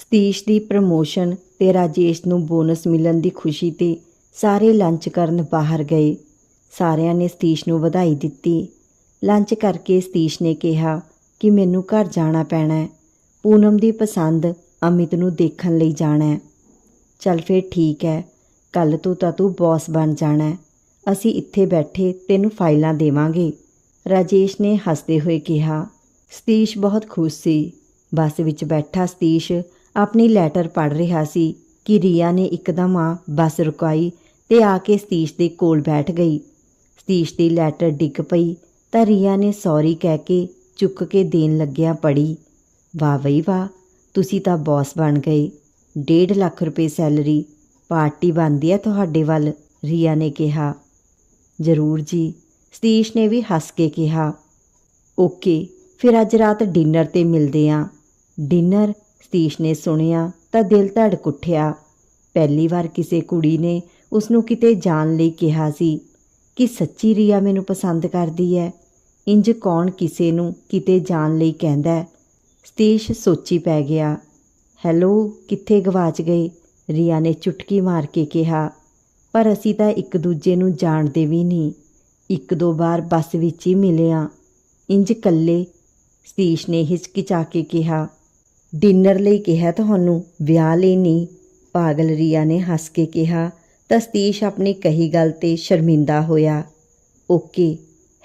ਸਤੀਸ਼ ਦੀ promotion ਤੇ ਰਾਜੇਸ਼ ਨੂੰ bonus ਮਿਲਣ ਦੀ ਖੁਸ਼ੀ ਤੇ ਸਾਰੇ ਲੰਚ ਕਰਨ ਬਾਹਰ ਗਏ। ਸਾਰਿਆਂ ਨੇ ਸਤੀਸ਼ ਨੂੰ ਵਧਾਈ ਦਿੱਤੀ। ਲੰਚ ਕਰਕੇ ਸਤੀਸ਼ ਨੇ ਕਿਹਾ ਕਿ ਮੈਨੂੰ ਘਰ ਜਾਣਾ ਪੈਣਾ ਹੈ। ਪੂਨਮ ਦੀ ਪਸੰਦ ਅਮਿਤ ਨੂੰ ਦੇਖਣ ਲਈ ਜਾਣਾ ਹੈ। ਚੱਲ ਫੇਰ ਠੀਕ ਹੈ ਕੱਲ ਤੋਂ ਤਾਂ ਤੂੰ ਬੌਸ ਬਣ ਜਾਣਾ ਹੈ। ਅਸੀਂ ਇੱਥੇ ਬੈਠੇ ਤੈਨੂੰ ਫਾਈਲਾਂ ਦੇਵਾਂਗੇ। ਰਾਜੇਸ਼ ਨੇ ਹੱਸਦੇ ਹੋਏ ਕਿਹਾ, ਸਤੀਸ਼ ਬਹੁਤ ਖੁਸ਼ ਸੀ। ਬੱਸ ਵਿੱਚ ਬੈਠਾ ਸਤੀਸ਼ ਆਪਣੀ ਲੈਟਰ ਪੜ੍ਹ ਰਿਹਾ ਸੀ ਕਿ ਰੀਆ ਨੇ ਇੱਕਦਮ ਆ ਬੱਸ ਰੁਕਾਈ ਤੇ ਆ ਕੇ ਸਤੀਸ਼ ਦੇ ਕੋਲ ਬੈਠ ਗਈ। ਸਤੀਸ਼ ਦੀ ਲੈਟਰ ਡਿੱਗ ਪਈ ਤਾਂ ਰੀਆ ਨੇ ਸੌਰੀ ਕਹਿ ਕੇ ਚੁੱਕ ਕੇ ਦੇਣ ਲੱਗਿਆ ਪੜੀ। ਵਾਹ ਵਈ ਵਾਹ, ਤੁਸੀਂ ਤਾਂ ਬੌਸ ਬਣ ਗਏ। 1.5 ਲੱਖ ਰੁਪਏ ਸੈਲਰੀ, ਪਾਰਟੀ ਬਣਦੀ ਹੈ ਤੁਹਾਡੇ ਵੱਲ, ਰੀਆ ਨੇ ਕਿਹਾ। ਜ਼ਰੂਰ ਜੀ, ਸਤੀਸ਼ ਨੇ ਵੀ ਹੱਸ ਕੇ ਕਿਹਾ। ਓਕੇ, ਫਿਰ ਅੱਜ ਰਾਤ ਡਿਨਰ ਤੇ ਮਿਲਦੇ ਆਂ। ਡਿਨਰ ਸਤੀਸ਼ ਨੇ ਸੁਣਿਆ ਤਾਂ ਦਿਲ ਧੜਕ ਉੱਠਿਆ ਪਹਿਲੀ ਵਾਰ ਕਿਸੇ ਕੁੜੀ ਨੇ ਉਸ ਨੂੰ ਕਿਤੇ ਜਾਣ ਲਈ ਕਿਹਾ ਸੀ ਕਿ ਸੱਚੀ ਰੀਆ ਮੈਨੂੰ ਪਸੰਦ ਕਰਦੀ ਹੈ ਇੰਜ ਕੌਣ ਕਿਸੇ ਨੂੰ ਕਿਤੇ ਜਾਣ ਲਈ ਕਹਿੰਦਾ ਹੈ ਸਤੀਸ਼ ਸੋਚੀ ਪੈ ਗਿਆ, ਹੈਲੋ, ਕਿੱਥੇ ਗਵਾਚ ਗਏ? ਰੀਆ ਨੇ ਚੁਟਕੀ ਮਾਰ ਕੇ ਕਿਹਾ, ਪਰ ਅਸੀਂ ਤਾਂ ਇੱਕ ਦੂਜੇ ਨੂੰ ਜਾਣਦੇ ਵੀ ਨਹੀਂ। ਇੱਕ ਦੋ ਵਾਰ ਬੱਸ ਵਿੱਚ ਹੀ ਮਿਲੇ ਆਂ। ਇੰਜ ਕੱਲੇ ਸਤੀਸ਼ ਨੇ ਹਿਚਕਿਚਾ ਕੇ ਕਿਹਾ ਡਿਨਰ ਲਈ ਕਿਹਾ ਤੁਹਾਨੂੰ, ਵਿਆਹ ਲਈ ਨਹੀਂ। ਪਾਗਲ ਰੀਆ ਨੇ ਹੱਸ ਕੇ ਕਿਹਾ ਤਾਂ ਸਤੀਸ਼ ਆਪਣੀ ਕਹੀ ਗੱਲ ਤੇ ਸ਼ਰਮਿੰਦਾ ਹੋਇਆ। ਓਕੇ,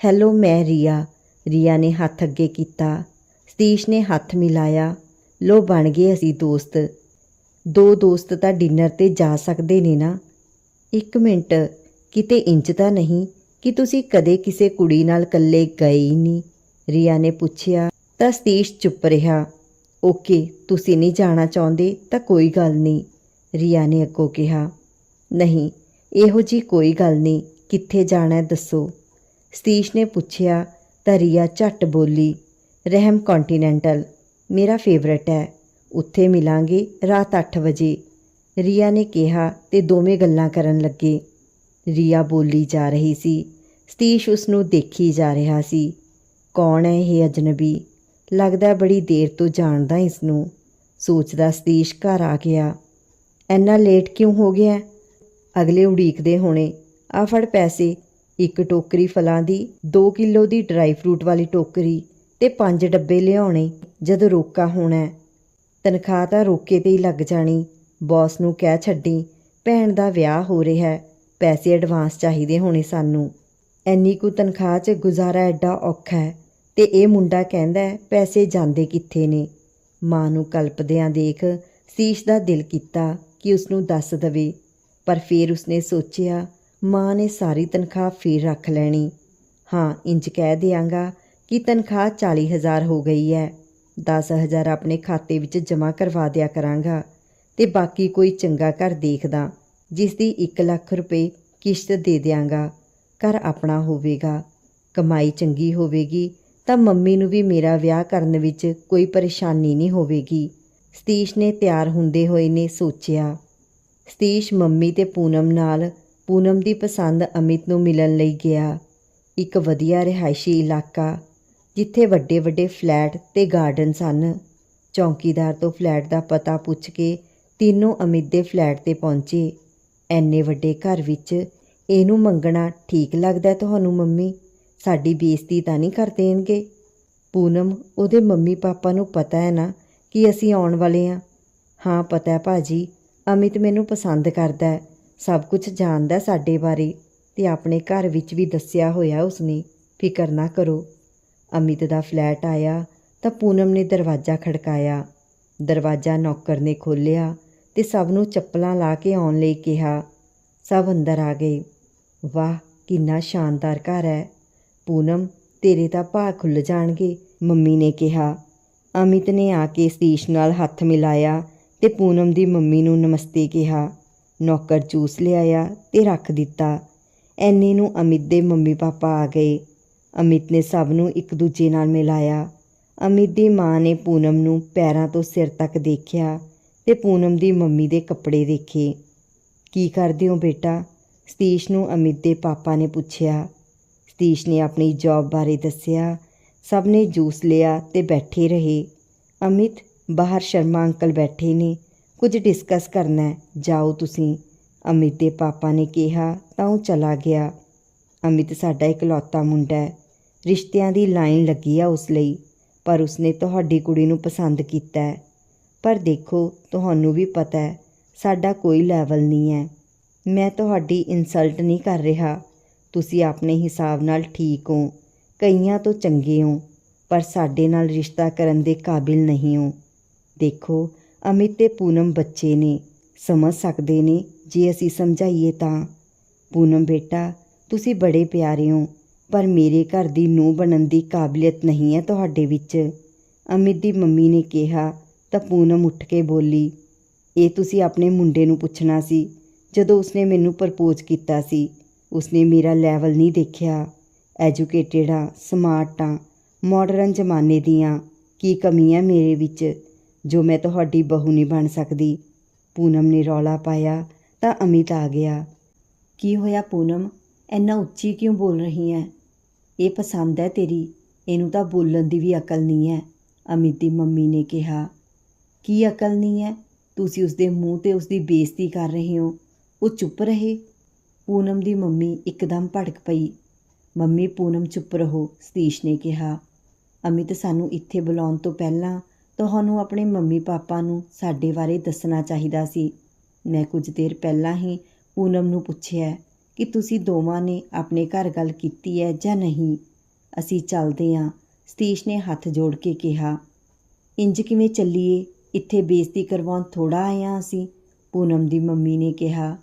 ਹੈਲੋ, ਮੈਂ ਰੀਆ। ਰੀਆ ਨੇ ਹੱਥ ਅੱਗੇ ਕੀਤਾ। ਸਤੀਸ਼ ਨੇ ਹੱਥ ਮਿਲਾਇਆ। ਲੋ, ਬਣ ਗਏ ਅਸੀਂ ਦੋਸਤ। ਦੋ ਦੋਸਤ ਤਾਂ ਡਿਨਰ ਤੇ ਜਾ ਸਕਦੇ ਨੇ ਨਾ। ਇੱਕ ਮਿੰਟ, ਕਿਤੇ ਇੰਜ ਤਾਂ ਨਹੀਂ ਕਿ ਤੁਸੀਂ ਕਦੇ ਕਿਸੇ ਕੁੜੀ ਨਾਲ ਇਕੱਲੇ ਗਏ ਹੀ ਨਹੀਂ? ਰੀਆ ਨੇ ਪੁੱਛਿਆ। ਤਾਂ ਸਤੀਸ਼ ਚੁੱਪ ਰਿਹਾ। ਓਕੇ, ਤੁਸੀਂ ਨਹੀਂ ਜਾਣਾ ਚਾਹੁੰਦੇ ਤਾਂ ਕੋਈ ਗੱਲ ਨਹੀਂ, ਰੀਆ ਨੇ ਅੱਗੋਂ ਕਿਹਾ। ਨਹੀਂ, ਇਹੋ ਜੀ ਕੋਈ ਗੱਲ ਨਹੀਂ, ਕਿੱਥੇ ਜਾਣਾ ਦੱਸੋ। ਸਤੀਸ਼ ਨੇ ਪੁੱਛਿਆ ਤਾਂ ਰੀਆ ਝੱਟ ਬੋਲੀ, ਰਹਿਮ ਕੰਟੀਨੈਂਟਲ ਮੇਰਾ ਫੇਵਰਟ ਹੈ, ਉੱਥੇ ਮਿਲਾਂਗੇ ਰਾਤ 8 ਵਜੇ। ਰੀਆ ਨੇ ਕਿਹਾ ਤੇ ਦੋਵੇਂ ਗੱਲਾਂ ਕਰਨ ਲੱਗੇ। ਰੀਆ ਬੋਲੀ ਜਾ ਰਹੀ ਸੀ, ਸਤੀਸ਼ ਉਸ ਨੂੰ ਦੇਖੀ ਜਾ ਰਿਹਾ ਸੀ। ਕੌਣ ਹੈ ਇਹ ਅਜਨਬੀ? ਲੱਗਦਾ ਬੜੀ ਦੇਰ ਤੋਂ ਜਾਣਦਾ ਇਸ ਨੂੰ ਸੋਚਦਾ ਸਤੀਸ਼ ਘਰ ਆ ਗਿਆ। ਐਨਾ ਲੇਟ ਕਿਉਂ ਹੋ ਗਿਆ? ਅਗਲੇ ਉਡੀਕਦੇ ਹੋਣੇ, ਆ ਫੜ ਪੈਸੇ। ਇੱਕ ਟੋਕਰੀ ਫਲਾਂ ਦੀ 2 ਕਿਲੋ ਦੀ ਡਰਾਈ ਫਰੂਟ ਵਾਲੀ ਟੋਕਰੀ ਤੇ ਪੰਜ ਡੱਬੇ ਲਿਆਉਣੇ, ਜਦ ਰੋਕਾ ਹੋਣਾ ਤਨਖਾਹ ਤਾਂ ਰੋਕੇ ਤੇ ਹੀ ਲੱਗ ਜਾਣੀ। ਬੌਸ ਨੂੰ ਕਹਿ ਛੱਡੀ, ਭੈਣ ਦਾ ਵਿਆਹ ਹੋ ਰਿਹਾ ਹੈ। ਪੈਸੇ ਐਡਵਾਂਸ ਚਾਹੀਦੇ ਹੋਣੇ ਸਾਨੂੰ। ਐਨੀ ਕੁ ਤਨਖਾਹ 'ਚ ਗੁਜ਼ਾਰਾ ਐਡਾ ਔਖਾ ਹੈ। ਤੇ ਇਹ ਮੁੰਡਾ ਕਹਿੰਦਾ ਪੈਸੇ ਜਾਂਦੇ ਕਿੱਥੇ ਨੇ? ਮਾਂ ਨੂੰ ਕਲਪਦਿਆਂ ਦੇਖ ਸੀਸ਼ ਦਾ ਦਿਲ ਕੀਤਾ ਕਿ ਉਸ ਨੂੰ ਦੱਸ ਦਵੇ। ਪਰ ਫਿਰ ਉਸਨੇ ਸੋਚਿਆ, ਮਾਂ ਨੇ ਸਾਰੀ ਤਨਖਾਹ ਫਿਰ ਰੱਖ ਲੈਣੀ। ਹਾਂ, ਇੰਜ ਕਹਿ ਦਿਆਂਗਾ ਕਿ ਤਨਖਾਹ 40000 ਹੋ ਗਈ ਹੈ। 10000 ਆਪਣੇ ਖਾਤੇ ਵਿੱਚ ਜਮ੍ਹਾਂ ਕਰਵਾ ਦਿਆ ਕਰਾਂਗਾ ਤੇ ਬਾਕੀ ਕੋਈ ਚੰਗਾ ਘਰ ਦੇਖਦਾ, ਜਿਸ ਦੀ 1 ਲੱਖ ਰੁਪਏ ਕਿਸ਼ਤ ਦੇ ਦਿਆਂਗਾ। ਘਰ ਆਪਣਾ ਹੋਵੇਗਾ, ਕਮਾਈ ਚੰਗੀ ਹੋਵੇਗੀ ਤਾਂ ਮੰਮੀ ਨੂੰ ਵੀ ਮੇਰਾ ਵਿਆਹ ਕਰਨ ਵਿੱਚ ਕੋਈ ਪਰੇਸ਼ਾਨੀ ਨਹੀਂ ਹੋਵੇਗੀ। ਸਤੀਸ਼ ਨੇ ਤਿਆਰ ਹੁੰਦੇ ਹੋਏ ਨੇ ਸੋਚਿਆ। ਸਤੀਸ਼ ਮੰਮੀ ਤੇ ਪੂਨਮ ਨਾਲ ਪੂਨਮ ਦੀ ਪਸੰਦ ਅਮਿਤ ਨੂੰ ਮਿਲਣ ਲਈ ਗਿਆ। ਇੱਕ ਵਧੀਆ ਰਿਹਾਇਸ਼ੀ ਇਲਾਕਾ, ਜਿੱਥੇ ਵੱਡੇ ਵੱਡੇ ਫਲੈਟ ਤੇ ਗਾਰਡਨ ਸਨ। ਚੌਂਕੀਦਾਰ ਤੋਂ ਫਲੈਟ ਦਾ ਪਤਾ ਪੁੱਛ ਕੇ ਤਿੰਨੋਂ ਅਮਿਤ ਦੇ ਫਲੈਟ ਤੇ ਪਹੁੰਚੇ। ਐਨੇ ਵੱਡੇ ਘਰ ਵਿੱਚ ਇਹਨੂੰ ਮੰਗਣਾ ਠੀਕ ਲੱਗਦਾ ਤੁਹਾਨੂੰ ਮੰਮੀ? ਸਾਡੀ ਬੇਇੱਜ਼ਤੀ ਤਾਂ ਨਹੀਂ ਕਰ ਦੇਣਗੇ। ਪੂਨਮ, ਉਹਦੇ ਮੰਮੀ ਪਾਪਾ ਨੂੰ ਪਤਾ ਹੈ ਨਾ ਕਿ ਅਸੀਂ ਆਉਣ ਵਾਲੇ ਹਾਂ। ਹਾਂ, ਪਤਾ ਹੈ ਭਾਜੀ, ਅਮਿਤ ਮੈਨੂੰ ਪਸੰਦ ਕਰਦਾ ਹੈ। ਸਭ ਕੁਝ ਜਾਣਦਾ ਸਾਡੇ ਬਾਰੇ ਤੇ ਆਪਣੇ ਘਰ ਵਿੱਚ ਵੀ ਦੱਸਿਆ ਹੋਇਆ ਉਸਨੇ, ਫਿਕਰ ਨਾ ਕਰੋ। ਅਮਿਤ ਦਾ ਫਲੈਟ ਆਇਆ ਤਾਂ ਪੂਨਮ ਨੇ ਦਰਵਾਜ਼ਾ ਖੜਕਾਇਆ। ਦਰਵਾਜ਼ਾ ਨੌਕਰ ਨੇ ਖੋਲ੍ਹਿਆ ਤੇ ਸਭ ਨੂੰ ਚੱਪਲਾਂ ਲਾ ਕੇ ਆਉਣ ਲਈ ਕਿਹਾ। ਸਭ ਅੰਦਰ ਆ ਗਏ। ਵਾਹ, ਕਿੰਨਾ ਸ਼ਾਨਦਾਰ ਘਰ ਹੈ। ਪੂਨਮ, ਤੇਰੇ ਤਾਂ ਭਾਅ ਖੁੱਲ ਜਾਣਗੇ, ਮੰਮੀ ਨੇ ਕਿਹਾ। ਅਮਿਤ ਨੇ ਆ ਕੇ ਸਤੀਸ਼ ਨਾਲ ਹੱਥ ਮਿਲਾਇਆ ਤੇ ਪੂਨਮ ਦੀ ਮੰਮੀ ਨੂੰ ਨਮਸਤੇ ਕਿਹਾ। ਨੌਕਰ ਜੂਸ ਲਿਆਇਆ ਤੇ ਰੱਖ ਦਿੱਤਾ। ਐਨੇ ਨੂੰ ਅਮਿਤ ਦੇ ਮੰਮੀ ਪਾਪਾ ਆ ਗਏ। ਅਮਿਤ ਨੇ ਸਭ ਨੂੰ ਇੱਕ ਦੂਜੇ ਨਾਲ ਮਿਲਾਇਆ। ਅਮਿਤ ਦੀ ਮਾਂ ਨੇ ਪੂਨਮ ਨੂੰ ਪੈਰਾਂ ਤੋਂ ਸਿਰ ਤੱਕ ਦੇਖਿਆ ਤੇ ਪੂਨਮ ਦੀ ਮੰਮੀ ਦੇ ਕੱਪੜੇ ਦੇਖੇ। ਕੀ ਕਰਦੇ ਹੋ ਬੇਟਾ? ਸਤੀਸ਼ ਨੂੰ ਅਮਿਤ ਦੇ ਪਾਪਾ ਨੇ ਪੁੱਛਿਆ। ਸਤੀਸ਼ ਨੇ ਆਪਣੀ ਜੌਬ ਬਾਰੇ ਦੱਸਿਆ। ਸਭ ਨੇ ਜੂਸ ਲਿਆ ਤੇ ਬੈਠੇ ਰਹੇ। ਅਮਿਤ, ਬਾਹਰ ਸ਼ਰਮਾ ਅੰਕਲ ਬੈਠੇ ਨੇ। ਕੁਝ ਡਿਸਕਸ ਕਰਨਾ ਜਾਓ ਤੁਸੀਂ। ਅਮਿਤ ਦੇ ਪਾਪਾ ਨੇ ਕਿਹਾ, ਤਾਂ ਉਹ ਚਲਾ ਗਿਆ। ਅਮਿਤ ਸਾਡਾ ਇਕਲੌਤਾ ਮੁੰਡਾ ਹੈ। ਰਿਸ਼ਤਿਆਂ ਦੀ ਲਾਈਨ ਲੱਗੀ ਆ ਉਸ ਲਈ। ਪਰ ਉਸਨੇ ਤੁਹਾਡੀ ਕੁੜੀ ਨੂੰ ਪਸੰਦ ਕੀਤਾ ਹੈ। ਪਰ ਦੇਖੋ, ਤੁਹਾਨੂੰ ਵੀ ਪਤਾ ਹੈ, ਸਾਡਾ ਕੋਈ ਲੈਵਲ ਨਹੀਂ ਹੈ। ਮੈਂ ਤੁਹਾਡੀ ਇਨਸਲਟ ਨਹੀਂ ਕਰ ਰਿਹਾ। ਤੁਸੀਂ ਆਪਣੇ ਹਿਸਾਬ ਨਾਲ ਠੀਕ ਹੋ, ਕਈਆਂ ਤੋਂ ਚੰਗੇ ਹੋ, ਪਰ ਸਾਡੇ ਨਾਲ ਰਿਸ਼ਤਾ ਕਰਨ ਦੇ ਕਾਬਿਲ ਨਹੀਂ ਹੋ। ਦੇਖੋ, ਅਮਿਤ ਤੇ ਪੂਨਮ ਬੱਚੇ ਨੇ, ਸਮਝ ਸਕਦੇ ਨੇ ਜੇ ਅਸੀਂ ਸਮਝਾਈਏ ਤਾਂ। ਪੂਨਮ, ਬੇਟਾ, ਤੁਸੀਂ ਬੜੇ ਪਿਆਰੇ ਹੋ, ਪਰ ਮੇਰੇ ਘਰ ਦੀ ਨੂੰਹ ਬਣਨ ਦੀ ਕਾਬਲੀਅਤ ਨਹੀਂ ਹੈ ਤੁਹਾਡੇ ਵਿੱਚ। ਅਮਿਤ ਦੀ ਮੰਮੀ ਨੇ ਕਿਹਾ, ਤਾਂ ਪੂਨਮ ਉੱਠ ਕੇ ਬੋਲੀ, ਇਹ ਤੁਸੀਂ ਆਪਣੇ ਮੁੰਡੇ ਨੂੰ ਪੁੱਛਣਾ ਸੀ, ਜਦੋਂ ਉਸਨੇ ਮੈਨੂੰ ਪ੍ਰਪੋਜ਼ ਕੀਤਾ ਸੀ। ਉਸਨੇ ਮੇਰਾ ਲੈਵਲ ਨਹੀਂ ਦੇਖਿਆ। ਐਜੂਕੇਟਿਡ ਆ ਸਮਾਰਟ ਆ ਮਾਡਰਨ ਜ਼ਮਾਨੇ ਦੀਆਂ ਕੀ ਕਮੀਆਂ ਮੇਰੇ ਵਿੱਚ ਜੋ ਮੈਂ ਤੁਹਾਡੀ ਬਹੂ ਨਹੀਂ ਬਣ ਸਕਦੀ। ਪੂਨਮ ਨੇ ਰੌਲਾ ਪਾਇਆ ਤਾਂ ਅਮਿਤ ਆ ਗਿਆ। ਕੀ ਹੋਇਆ ਪੂਨਮ? ਇੰਨਾ ਉੱਚੀ ਕਿਉਂ ਬੋਲ ਰਹੀ ਹੈ ਇਹ ਪਸੰਦ ਹੈ ਤੇਰੀ? ਇਹਨੂੰ ਤਾਂ ਬੋਲਣ ਦੀ ਵੀ ਅਕਲ ਨਹੀਂ ਹੈ ਅਮਿਤ ਦੀ ਮੰਮੀ ਨੇ ਕਿਹਾ। ਕੀ ਅਕਲ ਨਹੀਂ ਹੈ ਤੁਸੀਂ ਉਸਦੇ ਮੂੰਹ ਤੇ ਉਸਦੀ ਬੇਇੱਜ਼ਤੀ ਕਰ ਰਹੇ ਹੋ। ਉਹ ਚੁੱਪ ਰਹੇ। ਪੂਨਮ ਦੀ ਮੰਮੀ ਇੱਕਦਮ ਭੜਕ ਪਈ। ਮੰਮੀ ਪੂਨਮ ਚੁੱਪ ਰਹੋ, ਸਤੀਸ਼ ਨੇ ਕਿਹਾ। ਅਮਿਤ, ਸਾਨੂੰ ਇੱਥੇ ਬੁਲਾਉਣ ਤੋਂ ਪਹਿਲਾਂ ਤੁਹਾਨੂੰ ਆਪਣੇ ਮੰਮੀ ਪਾਪਾ ਨੂੰ ਸਾਡੇ ਬਾਰੇ ਦੱਸਣਾ ਚਾਹੀਦਾ ਸੀ। ਮੈਂ ਕੁਝ ਦੇਰ ਪਹਿਲਾਂ ਹੀ ਪੂਨਮ ਨੂੰ ਪੁੱਛਿਆ ਕਿ ਤੁਸੀਂ ਦੋਵਾਂ ਨੇ ਆਪਣੇ ਘਰ ਗੱਲ ਕੀਤੀ ਹੈ ਜਾਂ ਨਹੀਂ। ਅਸੀਂ ਚੱਲਦੇ ਹਾਂ, ਸਤੀਸ਼ ਨੇ ਹੱਥ ਜੋੜ ਕੇ ਕਿਹਾ। ਇੰਜ ਕਿਵੇਂ ਚੱਲੀਏ? ਇੱਥੇ ਬੇਇੱਜ਼ਤੀ ਕਰਵਾਉਣ ਥੋੜਾ ਆਇਆ ਅਸੀਂ, ਪੂਨਮ ਦੀ ਮੰਮੀ ਨੇ ਕਿਹਾ।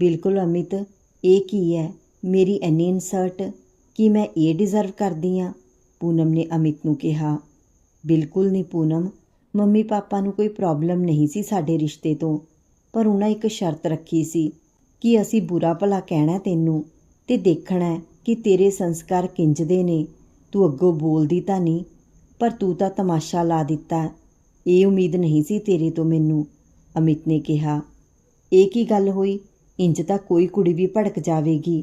ਬਿਲਕੁਲ, ਅਮਿਤ। ਇਹ ਕੀ ਹੈ? ਮੇਰੀ ਇੰਨੀ ਇਨਸਰਟ ਕਿ ਮੈਂ ਇਹ ਡਿਜ਼ਰਵ ਕਰਦੀ ਹਾਂ, ਪੂਨਮ ਨੇ ਅਮਿਤ ਨੂੰ ਕਿਹਾ। ਬਿਲਕੁਲ ਨਹੀਂ ਪੂਨਮ, ਮੰਮੀ ਪਾਪਾ ਨੂੰ ਕੋਈ ਪ੍ਰੋਬਲਮ ਨਹੀਂ ਸੀ ਸਾਡੇ ਰਿਸ਼ਤੇ ਤੋਂ, ਪਰ ਉਹਨਾਂ ਇੱਕ ਸ਼ਰਤ ਰੱਖੀ ਸੀ ਕਿ ਅਸੀਂ ਬੁਰਾ ਭਲਾ ਕਹਿਣਾ ਤੈਨੂੰ ਤੇ ਦੇਖਣਾ ਕਿ ਤੇਰੇ ਸੰਸਕਾਰ ਕਿੰਜਦੇ ਨੇ। ਤੂੰ ਅੱਗੋਂ ਬੋਲਦੀ ਤਾਂ ਨਹੀਂ, ਪਰ ਤੂੰ ਤਾਂ ਤਮਾਸ਼ਾ ਲਾ ਦਿੱਤਾ। ਇਹ ਉਮੀਦ ਨਹੀਂ ਸੀ ਤੇਰੇ ਤੋਂ ਮੈਨੂੰ, ਅਮਿਤ ਨੇ ਕਿਹਾ। ਇਹ ਕੀ ਗੱਲ ਹੋਈ? ਇੰਜ ਤਾਂ ਕੋਈ ਕੁੜੀ ਵੀ ਭੜਕ ਜਾਵੇਗੀ।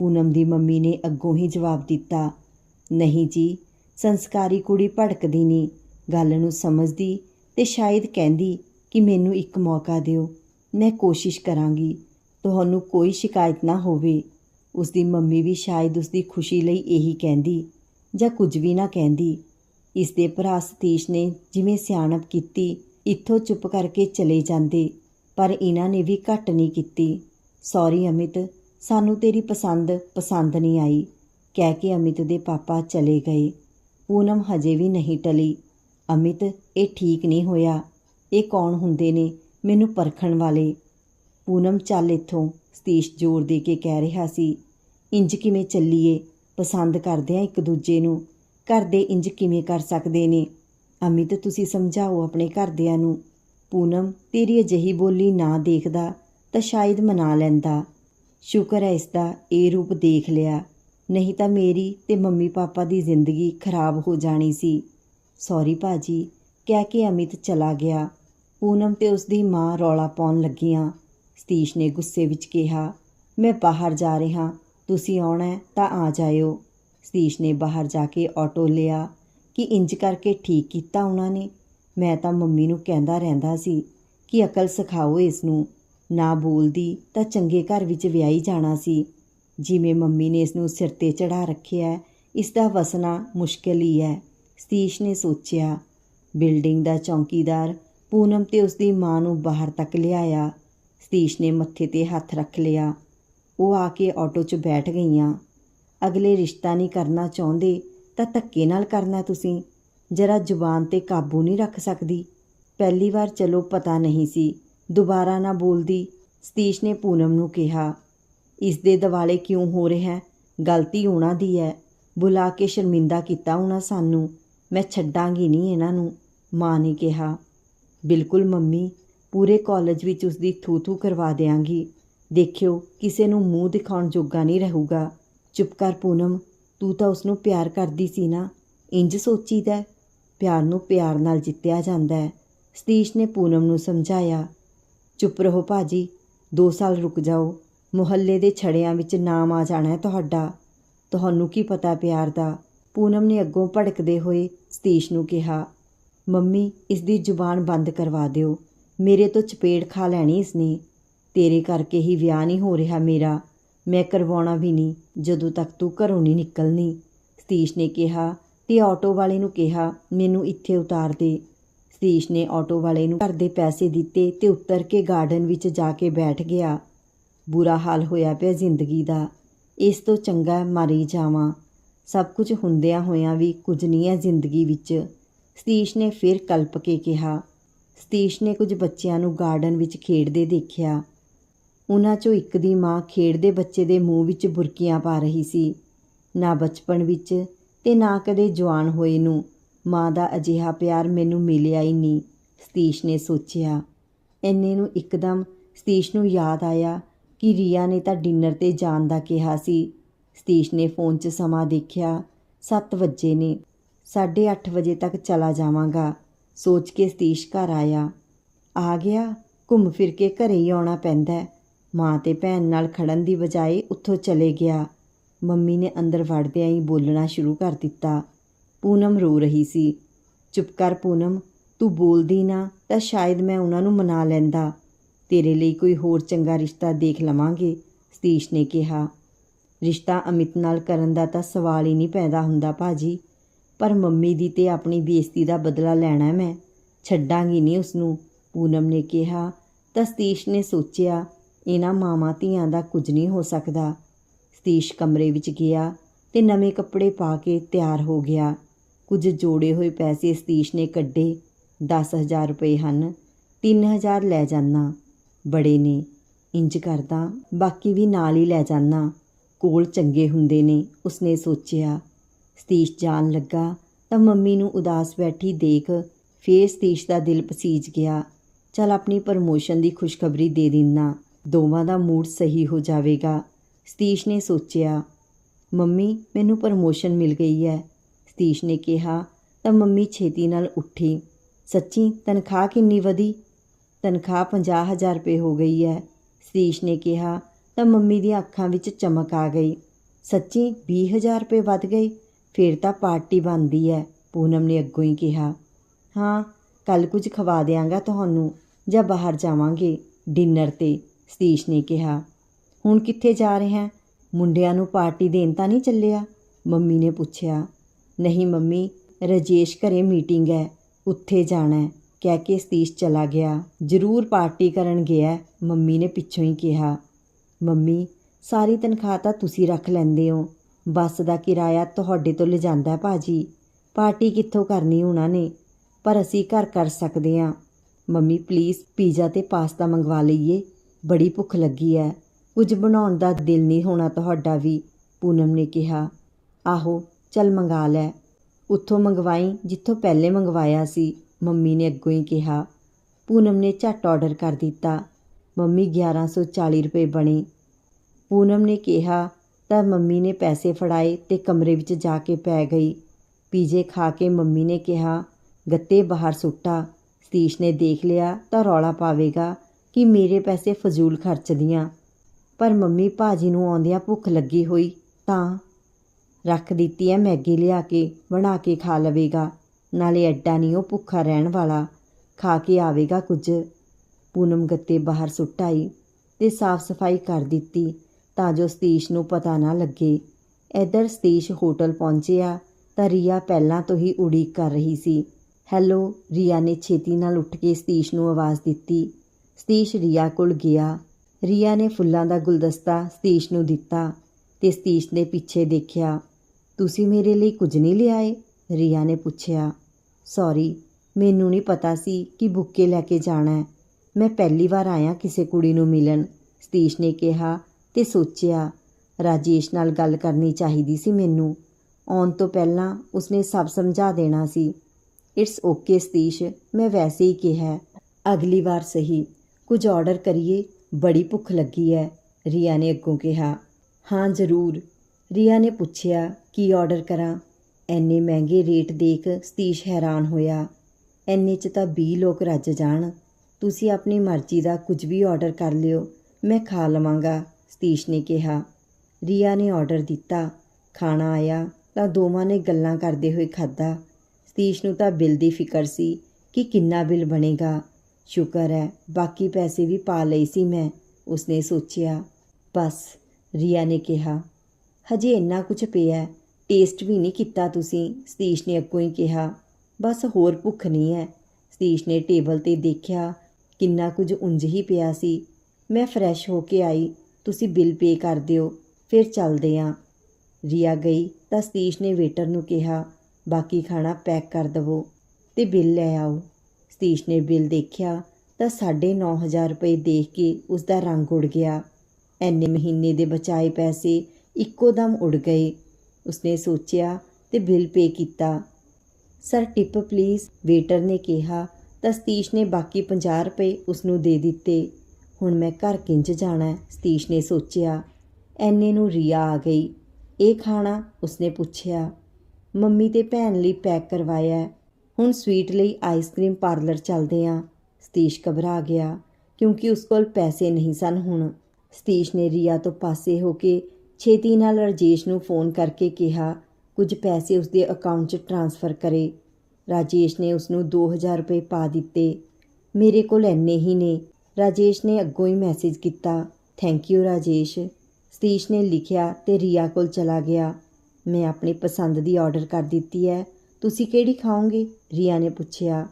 ਪੂਨਮ ਦੀ ਮੰਮੀ ਨੇ ਅੱਗੋਂ ਹੀ ਜਵਾਬ ਦਿੱਤਾ, ਨਹੀਂ ਜੀ, ਸੰਸਕਾਰੀ ਕੁੜੀ ਭੜਕਦੀ ਨਹੀਂ ਗੱਲ ਨੂੰ ਸਮਝਦੀ ਤੇ ਸ਼ਾਇਦ ਕਹਿੰਦੀ ਕਿ ਮੈਨੂੰ ਇੱਕ ਮੌਕਾ ਦਿਓ, ਮੈਂ ਕੋਸ਼ਿਸ਼ ਕਰਾਂਗੀ, ਤੁਹਾਨੂੰ ਕੋਈ ਸ਼ਿਕਾਇਤ ਨਾ ਹੋਵੇ। ਉਸ ਦੀ ਮੰਮੀ ਵੀ ਸ਼ਾਇਦ ਉਸ ਦੀ ਖੁਸ਼ੀ ਲਈ ਇਹੀ ਕਹਿੰਦੀ ਜਾਂ ਕੁਝ ਵੀ ਨਾ ਕਹਿੰਦੀ। ਇਸ ਦੇ ਭਰਾ ਸਤੀਸ਼ ਨੇ ਜਿਵੇਂ ਸਿਆਣਪ ਕੀਤੀ, ਇੱਥੋਂ ਚੁੱਪ ਕਰਕੇ ਚਲੇ ਜਾਂਦੇ, ਪਰ ਇਹਨਾਂ ਨੇ ਵੀ ਘੱਟ ਨਹੀਂ ਕੀਤੀ। ਸੌਰੀ ਅਮਿਤ, ਸਾਨੂੰ ਤੇਰੀ ਪਸੰਦ ਪਸੰਦ ਨਹੀਂ ਆਈ। ਕਹਿ ਕੇ ਅਮਿਤ ਦੇ ਪਾਪਾ ਚਲੇ ਗਏ। ਪੂਨਮ ਹਜੇ ਵੀ ਨਹੀਂ ਟਲੀ। ਅਮਿਤ, ਇਹ ਠੀਕ ਨਹੀਂ ਹੋਇਆ। ਇਹ ਕੌਣ ਹੁੰਦੇ ਨੇ ਮੈਨੂੰ ਪਰਖਣ ਵਾਲੇ? ਪੂਨਮ ਚੱਲ ਇੱਥੋਂ ਸਤੀਸ਼ ਜ਼ੋਰ ਦੇ ਕੇ ਕਹਿ ਰਿਹਾ ਸੀ, ਇੰਜ ਕਿਵੇਂ ਚੱਲੀਏ? ਪਸੰਦ ਕਰਦੇ ਆ ਇੱਕ ਦੂਜੇ ਨੂੰ। ਘਰ ਦੇ ਇੰਜ ਕਿਵੇਂ ਕਰ ਸਕਦੇ ਨੇ? ਅਮਿਤ, ਤੁਸੀਂ ਸਮਝਾਓ ਆਪਣੇ ਘਰਦਿਆਂ ਨੂੰ। ਪੂਨਮ, ਤੇਰੀ ਅਜਿਹੀ ਬੋਲੀ ਨਾ ਦੇਖਦਾ। ਤਾਂ ਸ਼ਾਇਦ ਮਨਾ ਲੈਂਦਾ। ਸ਼ੁਕਰ ਹੈ ਇਸ ਦਾ ਇਹ ਰੂਪ ਦੇਖ ਲਿਆ। ਨਹੀਂ ਤਾਂ ਮੇਰੀ ਤੇ ਮੰਮੀ ਪਾਪਾ ਦੀ ਜ਼ਿੰਦਗੀ ਖਰਾਬ ਹੋ ਜਾਣੀ ਸੀ। ਸੌਰੀ ਭਾਜੀ, ਕਹਿ ਕੇ ਅਮਿਤ ਚਲਾ ਗਿਆ। ਪੂਨਮ ਤੇ ਉਸ ਦੀ ਮਾਂ ਰੌਲਾ ਪਾਉਣ ਲੱਗੀਆਂ। ਸਤੀਸ਼ ਨੇ ਗੁੱਸੇ ਵਿੱਚ ਕਿਹਾ, ਮੈਂ ਬਾਹਰ ਜਾ ਰਿਹਾ, ਤੁਸੀਂ ਆਉਣਾ ਤਾਂ ਆ ਜਾਇਓ। ਸਤੀਸ਼ ਨੇ ਬਾਹਰ ਜਾ ਕੇ ਆਟੋ ਲਿਆ ਕਿ ਇੰਜ ਕਰਕੇ ਠੀਕ ਕੀਤਾ ਉਹਨਾਂ ਨੇ। ਮੈਂ ਤਾਂ ਮੰਮੀ ਨੂੰ ਕਹਿੰਦਾ ਰਹਿੰਦਾ ਸੀ ਕਿ ਅਕਲ ਸਿਖਾਓ ਇਸ ਨੂੰ। ਨਾ ਬੋਲਦੀ ਤਾਂ ਚੰਗੇ ਘਰ ਵਿੱਚ ਵਿਆਹੀ ਜਾਣਾ ਸੀ। ਜਿਵੇਂ ਮੰਮੀ ਨੇ ਇਸ ਨੂੰ ਸਿਰ ਤੇ ਚੜਾ ਰੱਖਿਆ ਇਸ ਦਾ ਵਸਣਾ ਮੁਸ਼ਕਿਲ ਹੀ ਹੈ, ਸਤੀਸ਼ ਨੇ ਸੋਚਿਆ। ਬਿਲਡਿੰਗ ਦਾ ਚੌਕੀਦਾਰ ਪੂਨਮ ਤੇ ਉਸ ਦੀ ਮਾਂ ਨੂੰ ਬਾਹਰ ਤੱਕ ਲਿਆਇਆ। ਸਤੀਸ਼ ਨੇ ਮੱਥੇ ਤੇ ਹੱਥ ਰੱਖ ਲਿਆ। ਉਹ ਆ ਕੇ ਆਟੋ 'ਚ ਬੈਠ ਗਈਆਂ। ਅਗਲੇ ਰਿਸ਼ਤਾ ਨਹੀਂ ਕਰਨਾ ਚਾਹੁੰਦੇ ਤਾਂ ਧੱਕੇ ਨਾਲ ਕਰਨਾ ਤੁਸੀਂ। ਜਰਾ ਜ਼ੁਬਾਨ ਤੇ ਕਾਬੂ ਨਹੀਂ ਰੱਖ ਸਕਦੀ। ਪਹਿਲੀ ਵਾਰ ਚਲੋ ਪਤਾ ਨਹੀਂ ਸੀ ਦੁਬਾਰਾ ਨਾ ਬੋਲਦੀ, ਸਤੀਸ਼ ਨੇ ਪੂਨਮ ਨੂੰ ਕਿਹਾ, ਇਸ ਦੇ ਦਿਵਾਲੇ ਕਿਉਂ ਹੋ ਰਿਹਾ ਗਲਤੀ ਉਹਨਾਂ ਦੀ ਹੈ। ਬੁਲਾ ਕੇ ਸ਼ਰਮਿੰਦਾ ਕੀਤਾ ਉਹਨਾਂ ਸਾਨੂੰ। ਮੈਂ ਛੱਡਾਂਗੀ ਨਹੀਂ ਇਹਨਾਂ ਨੂੰ, ਮਾਂ ਨੇ ਕਿਹਾ। ਬਿਲਕੁਲ ਮੰਮੀ, ਪੂਰੇ ਕਾਲਜ ਵਿੱਚ ਉਸ ਦੀ ਥੂ ਥੂ ਕਰਵਾ ਦੇਵਾਂਗੀ ਦੇਖਿਓ, ਕਿਸੇ ਨੂੰ ਮੂੰਹ ਦਿਖਾਉਣ ਜੋਗਾ ਨਹੀਂ ਰਹੂਗਾ। ਚੁੱਪ ਕਰ ਪੂਨਮ, ਤੂੰ ਤਾਂ ਉਸ ਨੂੰ ਪਿਆਰ ਕਰਦੀ ਸੀ ਨਾ। ਇੰਜ ਸੋਚੀਦਾ ਹੈ। ਪਿਆਰ ਨੂੰ ਪਿਆਰ ਨਾਲ ਜਿੱਤਿਆ ਜਾਂਦਾ ਹੈ। ਸਤੀਸ਼ ਨੇ ਪੂਨਮ ਨੂੰ ਸਮਝਾਇਆ। ਚੁੱਪ ਰਹੋ ਭਾਜੀ। 2 ਸਾਲ ਰੁਕ ਜਾਓ। ਮੁਹੱਲੇ ਦੇ ਛੜਿਆਂ ਵਿੱਚ ਨਾਮ ਆ ਜਾਣਾ ਹੈ ਤੁਹਾਡਾ। ਤੁਹਾਨੂੰ ਕੀ ਪਤਾ ਪਿਆਰ ਦਾ? ਪੂਨਮ ਨੇ ਅੱਗੋਂ ਭੜਕਦੇ ਹੋਏ ਸਤੀਸ਼ ਨੂੰ ਕਿਹਾ, ਮੰਮੀ, ਇਸ ਦੀ ਜ਼ੁਬਾਨ ਬੰਦ ਕਰਵਾ ਦਿਓ। ਮੇਰੇ ਤੋਂ ਚਪੇੜ ਖਾ ਲੈਣੀ ਇਸਨੇ। ਤੇਰੇ ਕਰਕੇ ਹੀ ਵਿਆਹ ਨਹੀਂ ਹੋ ਰਿਹਾ ਮੇਰਾ। ਮੈਂ ਕਰਵਾਉਣਾ ਵੀ ਨਹੀਂ। ਜਦੋਂ ਤੱਕ ਤੂੰ ਘਰੋਂ ਨਹੀਂ ਨਿਕਲਣੀ ਸਤੀਸ਼ ਨੇ ਕਿਹਾ ਤੇ ਆਟੋ ਵਾਲੇ ਨੂੰ ਕਿਹਾ, ਮੈਨੂੰ ਇੱਥੇ ਉਤਾਰ ਦੇ। ਸਤੀਸ਼ ਨੇ ਆਟੋ ਵਾਲੇ ਨੂੰ ਘਰ ਦੇ ਪੈਸੇ ਦਿੱਤੇ ਤੇ ਉਤਰ ਕੇ ਗਾਰਡਨ ਵਿੱਚ ਜਾ ਕੇ ਬੈਠ ਗਿਆ। ਬੁਰਾ ਹਾਲ ਹੋਇਆ ਪਿਆ ਜ਼ਿੰਦਗੀ ਦਾ। ਇਸ ਤੋਂ ਚੰਗਾ ਮਰੀ ਜਾਵਾਂ। ਸਭ ਕੁਝ ਹੁੰਦਿਆਂ ਹੋਇਆਂ ਵੀ ਕੁਝ ਨਹੀਂ ਹੈ ਜ਼ਿੰਦਗੀ ਵਿੱਚ। ਸਤੀਸ਼ ਨੇ ਫਿਰ ਕਲਪ ਕੇ ਕਿਹਾ। ਸਤੀਸ਼ ਨੇ ਕੁਝ ਬੱਚਿਆਂ ਨੂੰ ਗਾਰਡਨ ਵਿੱਚ ਖੇਡਦੇ ਦੇਖਿਆ। ਉਹਨਾਂ 'ਚੋਂ ਇੱਕ ਦੀ ਮਾਂ ਖੇਡਦੇ ਬੱਚੇ ਦੇ ਮੂੰਹ ਵਿੱਚ ਬੁਰਕੀਆਂ ਪਾ ਰਹੀ ਸੀ। ਨਾ ਬਚਪਨ ਵਿੱਚ ਤੇ ਨਾ ਕਦੇ ਜਵਾਨ ਹੋਏ ਨੂੰ। ਮਾਂ ਦਾ ਅਜਿਹਾ ਪਿਆਰ ਮੈਨੂੰ ਮਿਲਿਆ ਹੀ ਨਹੀਂ, ਸਤੀਸ਼ ਨੇ ਸੋਚਿਆ। ਐਨੇ ਨੂੰ ਇੱਕਦਮ ਸਤੀਸ਼ ਨੂੰ ਯਾਦ ਆਇਆ ਕਿ ਰੀਆ ਨੇ ਤਾਂ ਡਿਨਰ ਤੇ ਜਾਣ ਦਾ ਕਿਹਾ ਸੀ। ਸਤੀਸ਼ ਨੇ ਫੋਨ 'ਚ ਸਮਾਂ ਦੇਖਿਆ 7 ਵਜੇ ਨੇ। 8:30 ਵਜੇ ਤੱਕ ਚਲਾ ਜਾਵਾਂਗਾ, ਸੋਚ ਕੇ ਸਤੀਸ਼ ਘਰ ਆਇਆ। ਆ ਗਿਆ, ਘੁੰਮ ਫਿਰ ਕੇ ਘਰੇ ਹੀ ਆਉਣਾ ਪੈਂਦਾ ਮਾਂ ਤੇ ਭੈਣ ਨਾਲ ਖੜਨ ਦੀ ਬਜਾਏ ਉੱਥੋਂ ਚਲੇ ਗਿਆ। ਮੰਮੀ ਨੇ ਅੰਦਰ ਵੜਦਿਆਂ ਹੀ ਬੋਲਣਾ ਸ਼ੁਰੂ ਕਰ ਦਿੱਤਾ। ਪੂਨਮ ਰੋ ਰਹੀ ਸੀ। ਚੁੱਪ ਕਰ ਪੂਨਮ, ਤੂੰ ਬੋਲਦੀ ਨਾ ਤਾਂ ਸ਼ਾਇਦ ਮੈਂ ਉਹਨਾਂ ਨੂੰ ਮਨਾ ਲੈਂਦਾ। ਤੇਰੇ ਲਈ ਕੋਈ ਹੋਰ ਚੰਗਾ ਰਿਸ਼ਤਾ ਦੇਖ ਲਵਾਂਗੇ, ਸਤੀਸ਼ ਨੇ ਕਿਹਾ। ਰਿਸ਼ਤਾ ਅਮਿਤ ਨਾਲ ਕਰਨ ਦਾ ਤਾਂ ਸਵਾਲ ਹੀ ਨਹੀਂ ਪੈਦਾ ਹੁੰਦਾ ਭਾਜੀ, ਪਰ ਮੰਮੀ ਦੀ ਤੇ ਆਪਣੀ ਬੇਇੱਜ਼ਤੀ ਦਾ ਬਦਲਾ ਲੈਣਾ ਮੈਂ, ਛੱਡਾਂਗੀ ਨਹੀਂ ਉਸ ਨੂੰ ਪੂਨਮ ਨੇ ਕਿਹਾ। ਤਾਂ ਸਤੀਸ਼ ਨੇ ਸੋਚਿਆ, ਇਹਨਾਂ ਮਾਵਾਂ ਧੀਆਂ ਦਾ ਕੁਝ ਨਹੀਂ ਹੋ ਸਕਦਾ। ਸਤੀਸ਼ ਕਮਰੇ ਵਿੱਚ ਗਿਆ ਤੇ ਨਵੇਂ ਕੱਪੜੇ ਪਾ ਕੇ ਤਿਆਰ ਹੋ ਗਿਆ। ਕੁਝ ਜੋੜੇ ਹੋਏ ਪੈਸੇ ਸਤੀਸ਼ ਨੇ ਕੱਢੇ। 10000 ਰੁਪਏ ਹਨ। 3000 ਲੈ ਜਾਨਾ। ਬੜੇ ਨੇ। ਇੰਜ ਕਰਦਾ, ਬਾਕੀ ਵੀ ਨਾਲ ਹੀ ਲੈ ਜਾਨਾ। ਕੋਲ ਚੰਗੇ ਹੁੰਦੇ ਨੇ, ਉਸਨੇ ਸੋਚਿਆ। ਸਤੀਸ਼ ਜਾਣ ਲੱਗਾ, ਤਾਂ ਮੰਮੀ ਨੂੰ ਉਦਾਸ ਬੈਠੀ ਦੇਖ, ਫੇਰ ਸਤੀਸ਼ ਦਾ ਦਿਲ ਪਸੀਜ ਗਿਆ। ਚਲ ਆਪਣੀ ਪ੍ਰਮੋਸ਼ਨ ਦੀ ਖੁਸ਼ਖਬਰੀ ਦੇ ਦਿੰਨਾ। ਦੋਵਾਂ ਦਾ ਮੂਡ ਸਹੀ ਹੋ ਜਾਵੇਗਾ। ਸਤੀਸ਼ ਨੇ ਸੋਚਿਆ, ਮੰਮੀ, ਮੈਨੂੰ ਪ੍ਰਮੋਸ਼ਨ ਮਿਲ ਗਈ ਹੈ। ਸਤੀਸ਼ ਨੇ ਕਿਹਾ, ਤਾਂ ਮੰਮੀ ਛੇਤੀ ਨਾਲ ਉੱਠੀ। ਸੱਚੀ, ਤਨਖਾਹ ਕਿੰਨੀ ਵਧੀ? ਤਨਖਾਹ 50000 ਰੁਪਏ ਹੋ ਗਈ ਹੈ, ਸਤੀਸ਼ ਨੇ ਕਿਹਾ, ਤਾਂ ਮੰਮੀ ਦੀਆਂ ਅੱਖਾਂ ਵਿੱਚ ਚਮਕ ਆ ਗਈ। ਸੱਚੀ 20000 ਰੁਪਏ ਵੱਧ ਗਏ? ਫਿਰ ਤਾਂ ਪਾਰਟੀ ਬਣਦੀ ਹੈ, ਪੂਨਮ ਨੇ ਅੱਗੋਂ ਹੀ ਕਿਹਾ। ਹਾਂ ਕੱਲ ਕੁਝ ਖਵਾ ਦਿਆਂਗਾ ਤੁਹਾਨੂੰ, ਜਾਂ ਬਾਹਰ ਜਾਵਾਂਗੇ, ਡਿਨਰ ਤੇ, ਸਤੀਸ਼ ਨੇ ਕਿਹਾ। ਹੁਣ ਕਿੱਥੇ ਜਾ ਰਹੇ ਹਾਂ? ਮੁੰਡਿਆਂ ਨੂੰ ਪਾਰਟੀ ਦੇਣ ਤਾਂ ਨਹੀਂ ਚੱਲਿਆ? ਮੰਮੀ ਨੇ ਪੁੱਛਿਆ। ਨਹੀਂ ਮੰਮੀ, ਰਜੇਸ਼ ਘਰੇ ਮੀਟਿੰਗ ਹੈ, ਉੱਥੇ ਜਾਣਾ ਕਹਿ ਕੇ ਸਤੀਸ਼ ਚਲਾ ਗਿਆ। ਜ਼ਰੂਰ ਪਾਰਟੀ ਕਰਨ ਗਿਆ ਮੰਮੀ ਨੇ ਪਿੱਛੋਂ ਹੀ ਕਿਹਾ। ਮੰਮੀ, ਸਾਰੀ ਤਨਖਾਹ ਤਾਂ ਤੁਸੀਂ ਰੱਖ ਲੈਂਦੇ ਹੋ। ਬੱਸ ਦਾ ਕਿਰਾਇਆ ਤੁਹਾਡੇ ਤੋਂ ਲਿਜਾਂਦਾ ਹੈ ਭਾਜੀ। ਪਾਰਟੀ ਕਿੱਥੋਂ ਕਰਨੀ ਉਹਨਾਂ ਨੇ? ਪਰ ਅਸੀਂ ਘਰ ਕਰ ਸਕਦੇ ਹਾਂ। ਮੰਮੀ ਪਲੀਜ਼ ਪੀਜ਼ਾ ਤੇ ਪਾਸਤਾ ਮੰਗਵਾ ਲਈਏ। ਬੜੀ ਭੁੱਖ ਲੱਗੀ ਹੈ। ਕੁਝ ਬਣਾਉਣ ਦਾ ਦਿਲ ਨਹੀਂ ਹੋਣਾ ਤੁਹਾਡਾ ਵੀ, ਪੂਨਮ ਨੇ ਕਿਹਾ। ਆਹੋ ਚੱਲ ਮੰਗਾ ਲੈ। ਉੱਥੋਂ ਮੰਗਵਾਈ, ਜਿੱਥੋਂ ਪਹਿਲੇ ਮੰਗਵਾਇਆ ਸੀ। ਮੰਮੀ ਨੇ ਅੱਗੋਂ ਹੀ ਕਿਹਾ, ਪੂਨਮ ਨੇ ਝੱਟ ਆਰਡਰ ਕਰ ਦਿੱਤਾ। ਮੰਮੀ 1140 ਰੁਪਏ ਬਣੇ। ਪੂਨਮ ਨੇ ਕਿਹਾ, ਤਾਂ ਮੰਮੀ ਨੇ ਪੈਸੇ ਫੜਾਏ ਤੇ ਕਮਰੇ ਵਿੱਚ ਜਾ ਕੇ ਪੈ ਗਈ। ਪੀਜੇ ਖਾ ਕੇ ਮੰਮੀ ਨੇ ਕਿਹਾ, ਗੱਤੇ ਬਾਹਰ ਸੁੱਟਾ। ਸਤੀਸ਼ ਨੇ ਦੇਖ ਲਿਆ ਤਾਂ ਰੌਲਾ ਪਾਵੇਗਾ ਕਿ ਮੇਰੇ ਪੈਸੇ ਫਜ਼ੂਲ ਖਰਚਦੀਆਂ। ਪਰ ਮੰਮੀ ਭਾਜੀ ਨੂੰ ਆਉਂਦਿਆਂ ਭੁੱਖ ਲੱਗੀ ਹੋਈ ਤਾਂ ਰੱਖ ਦਿੱਤੀ ਹੈ ਮੈਗੀ ਲਿਆ ਕੇ, ਬਣਾ ਕੇ ਖਾ ਲਵੇਗਾ। ਨਾਲੇ ਐਡਾ ਨਹੀਂ ਉਹ ਭੁੱਖਾ ਰਹਿਣ ਵਾਲਾ, ਖਾ ਕੇ ਆਵੇਗਾ ਕੁਝ। ਪੂਨਮ ਗੱਤੇ ਬਾਹਰ ਸੁੱਟ ਆਈ ਤੇ ਸਾਫ਼ ਸਫ਼ਾਈ ਕਰ ਦਿੱਤੀ ਤਾਂ ਜੋ ਸਤੀਸ਼ ਨੂੰ ਪਤਾ ਨਾ ਲੱਗੇ। ਇੱਧਰ ਸਤੀਸ਼ ਹੋਟਲ ਪਹੁੰਚਿਆ ਤਾਂ ਰੀਆ ਪਹਿਲਾਂ ਤੋਂ ਹੀ ਉਡੀਕ ਕਰ ਰਹੀ ਸੀ। ਹੈਲੋ, ਰੀਆ ਨੇ ਛੇਤੀ ਨਾਲ ਉੱਠ ਕੇ ਸਤੀਸ਼ ਨੂੰ ਆਵਾਜ਼ ਦਿੱਤੀ। ਸਤੀਸ਼ ਰੀਆ ਕੋਲ ਗਿਆ। ਰੀਆ ਨੇ ਫੁੱਲਾਂ ਦਾ ਗੁਲਦਸਤਾ ਸਤੀਸ਼ ਨੂੰ ਦਿੱਤਾ ਤੇ ਸਤੀਸ਼ ਨੇ ਪਿੱਛੇ ਦੇਖਿਆ। ਤੁਸੀਂ ਮੇਰੇ ਲਈ ਕੁਝ ਨਹੀਂ ਲਿਆਏ? ਰੀਆ ਨੇ ਪੁੱਛਿਆ। ਸੌਰੀ ਮੈਨੂੰ ਨਹੀਂ ਪਤਾ ਸੀ ਕਿ ਬੁੱਕੇ ਲੈ ਕੇ ਜਾਣਾ ਹੈ। ਮੈਂ ਪਹਿਲੀ ਵਾਰ ਆਇਆ ਕਿਸੇ ਕੁੜੀ ਨੂੰ ਮਿਲਣ, ਸਤੀਸ਼ ਨੇ ਕਿਹਾ ਤੇ ਸੋਚਿਆ। ਰਾਜੇਸ਼ ਨਾਲ ਗੱਲ ਕਰਨੀ ਚਾਹੀਦੀ ਸੀ ਮੈਨੂੰ। ਆਉਣ ਤੋਂ ਪਹਿਲਾਂ ਉਸਨੇ ਸਭ ਸਮਝਾ ਦੇਣਾ ਸੀ। ਇਟਸ ਓਕੇ ਸਤੀਸ਼, ਮੈਂ ਵੈਸੇ ਹੀ ਕਿਹਾ। ਅਗਲੀ ਵਾਰ ਸਹੀ। ਕੁਝ ਆਰਡਰ ਕਰੀਏ, ਬੜੀ ਭੁੱਖ ਲੱਗੀ ਹੈ, ਰੀਆ ਨੇ ਅੱਗੋਂ ਕਿਹਾ। ਹਾਂ, ਜ਼ਰੂਰ। ਰੀਆ ਨੇ ਪੁੱਛਿਆ, ਕੀ ਆਰਡਰ ਕਰਾਂ? ਐਨੇ ਮਹਿੰਗੇ ਰੇਟ ਦੇਖ ਸਤੀਸ਼ ਹੈਰਾਨ ਹੋਇਆ। ਐਨੇ 'ਚ ਤਾਂ 20 ਲੋਕ ਰੱਜ ਜਾਣ। ਤੁਸੀਂ ਆਪਣੀ ਮਰਜ਼ੀ ਦਾ ਕੁਝ ਵੀ ਆਰਡਰ ਕਰ ਲਿਓ। ਮੈਂ ਖਾ ਲਵਾਂਗਾ, ਸਤੀਸ਼ ਨੇ ਕਿਹਾ। ਰੀਆ ਨੇ ਆਰਡਰ ਦਿੱਤਾ। ਖਾਣਾ ਆਇਆ ਤਾਂ ਦੋਵਾਂ ਨੇ ਗੱਲਾਂ ਕਰਦੇ ਹੋਏ ਖਾਧਾ। ਸਤੀਸ਼ ਨੂੰ ਤਾਂ ਬਿੱਲ ਦੀ ਫਿਕਰ ਸੀ ਕਿ ਕਿੰਨਾ ਬਿੱਲ ਬਣੇਗਾ। ਸ਼ੁਕਰ ਹੈ, ਬਾਕੀ ਪੈਸੇ ਵੀ ਪਾ ਲਈ ਸੀ ਮੈਂ, ਉਸਨੇ ਸੋਚਿਆ। ਬਸ, ਰੀਆ ਨੇ ਕਿਹਾ। ਹਜੇ ਇੰਨਾ ਕੁਝ ਪਿਆ ਹੈ, ਟੇਸਟ ਵੀ ਨਹੀਂ ਕੀਤਾ ਤੁਸੀਂ। ਸਤੀਸ਼ ਨੇ ਅੱਗੋਂ ਹੀ ਕਿਹਾ ਬਸ ਹੋਰ ਭੁੱਖ ਨਹੀਂ ਹੈ। ਸਤੀਸ਼ ਨੇ ਟੇਬਲ ਤੇ ਦੇਖਿਆ ਕਿੰਨਾ ਕੁਝ ਉਂਝ ਹੀ ਪਿਆ ਸੀ। ਮੈਂ ਫਰੈਸ਼ ਹੋ ਕੇ ਆਈ। ਤੁਸੀਂ ਬਿੱਲ ਪੇ ਕਰ ਦਿਓ। ਫਿਰ ਚੱਲਦੇ ਆਂ। ਰੀਆ ਗਈ ਤਾਂ ਸਤੀਸ਼ ਨੇ ਵੇਟਰ ਨੂੰ ਕਿਹਾ ਬਾਕੀ ਖਾਣਾ ਪੈਕ ਕਰ ਦਵੋ ਤੇ ਬਿੱਲ ਲੈ ਆਓ। ਸਤੀਸ਼ ਨੇ ਬਿੱਲ ਦੇਖਿਆ ਤਾਂ 9500 ਰੁਪਏ ਦੇਖ ਕੇ ਉਸ ਦਾ ਰੰਗ ਉੜ ਗਿਆ। ਐਨੇ ਮਹੀਨੇ ਦੇ ਬਚਾਏ ਪੈਸੇ ਇੱਕੋ ਦਮ ਉੱਡ ਗਏ। ਉਸਨੇ ਸੋਚਿਆ ਤੇ ਬਿੱਲ ਪੇ ਕੀਤਾ। Sir, tip please. ਵੇਟਰ ਨੇ ਕਿਹਾ। ਤਾਂ ਸਤੀਸ਼ ਨੇ ਬਾਕੀ 50 ਰੁਪਏ ਉਸ ਨੂੰ ਦੇ ਦਿੱਤੇ। ਹੁਣ ਮੈਂ ਘਰ ਕਿੰਜ ਜਾਣਾ? ਸਤੀਸ਼ ਨੇ ਸੋਚਿਆ। ਐਨੇ ਨੂੰ ਰੀਆ ਆ ਗਈ। ਇਹ ਖਾਣਾ? ਉਸਨੇ ਪੁੱਛਿਆ। ਮੰਮੀ ਤੇ ਭੈਣ ਲਈ ਪੈਕ ਕਰਵਾਇਆ ਹੁਣ ਸਵੀਟ ਲਈ ਆਈਸਕ੍ਰੀਮ ਪਾਰਲਰ ਚੱਲਦੇ ਆਂ। ਸਤੀਸ਼ ਘਬਰਾ ਗਿਆ, ਕਿਉਂਕਿ ਉਸ ਕੋਲ ਪੈਸੇ ਨਹੀਂ ਸਨ ਹੁਣ। ਸਤੀਸ਼ ਨੇ ਰੀਆ ਤੋਂ ਪਾਸੇ ਹੋ ਕੇ ਛੇਤੀ ਨਾਲ ਰਾਜੇਸ਼ ਨੂੰ ਫੋਨ ਕਰਕੇ ਕਿਹਾ, ਕੁਝ ਪੈਸੇ ਉਸਦੇ ਅਕਾਊਂਟ 'ਚ ਟ੍ਰਾਂਸਫਰ ਕਰੇ। ਰਾਜੇਸ਼ ਨੇ ਉਸ ਨੂੰ 2000 ਰੁਪਏ ਪਾ ਦਿੱਤੇ। ਮੇਰੇ ਕੋਲ ਇੰਨੇ ਹੀ ਨੇ। ਰਾਜੇਸ਼ ਨੇ ਅੱਗੋਂ ਹੀ ਮੈਸੇਜ ਕੀਤਾ। Thank you Rajesh. ਸਤੀਸ਼ ਨੇ ਲਿਖਿਆ ਤੇ ਰੀਆ ਕੋਲ ਚਲਾ ਗਿਆ। ਮੈਂ ਆਪਣੀ ਪਸੰਦ ਦੀ ਆਰਡਰ ਕਰ ਦਿੱਤੀ ਹੈ। ਤੁਸੀਂ ਕਿਹੜੀ ਖਾਓਗੇ? ਰੀਆ ਨੇ ਪੁੱਛਿਆ।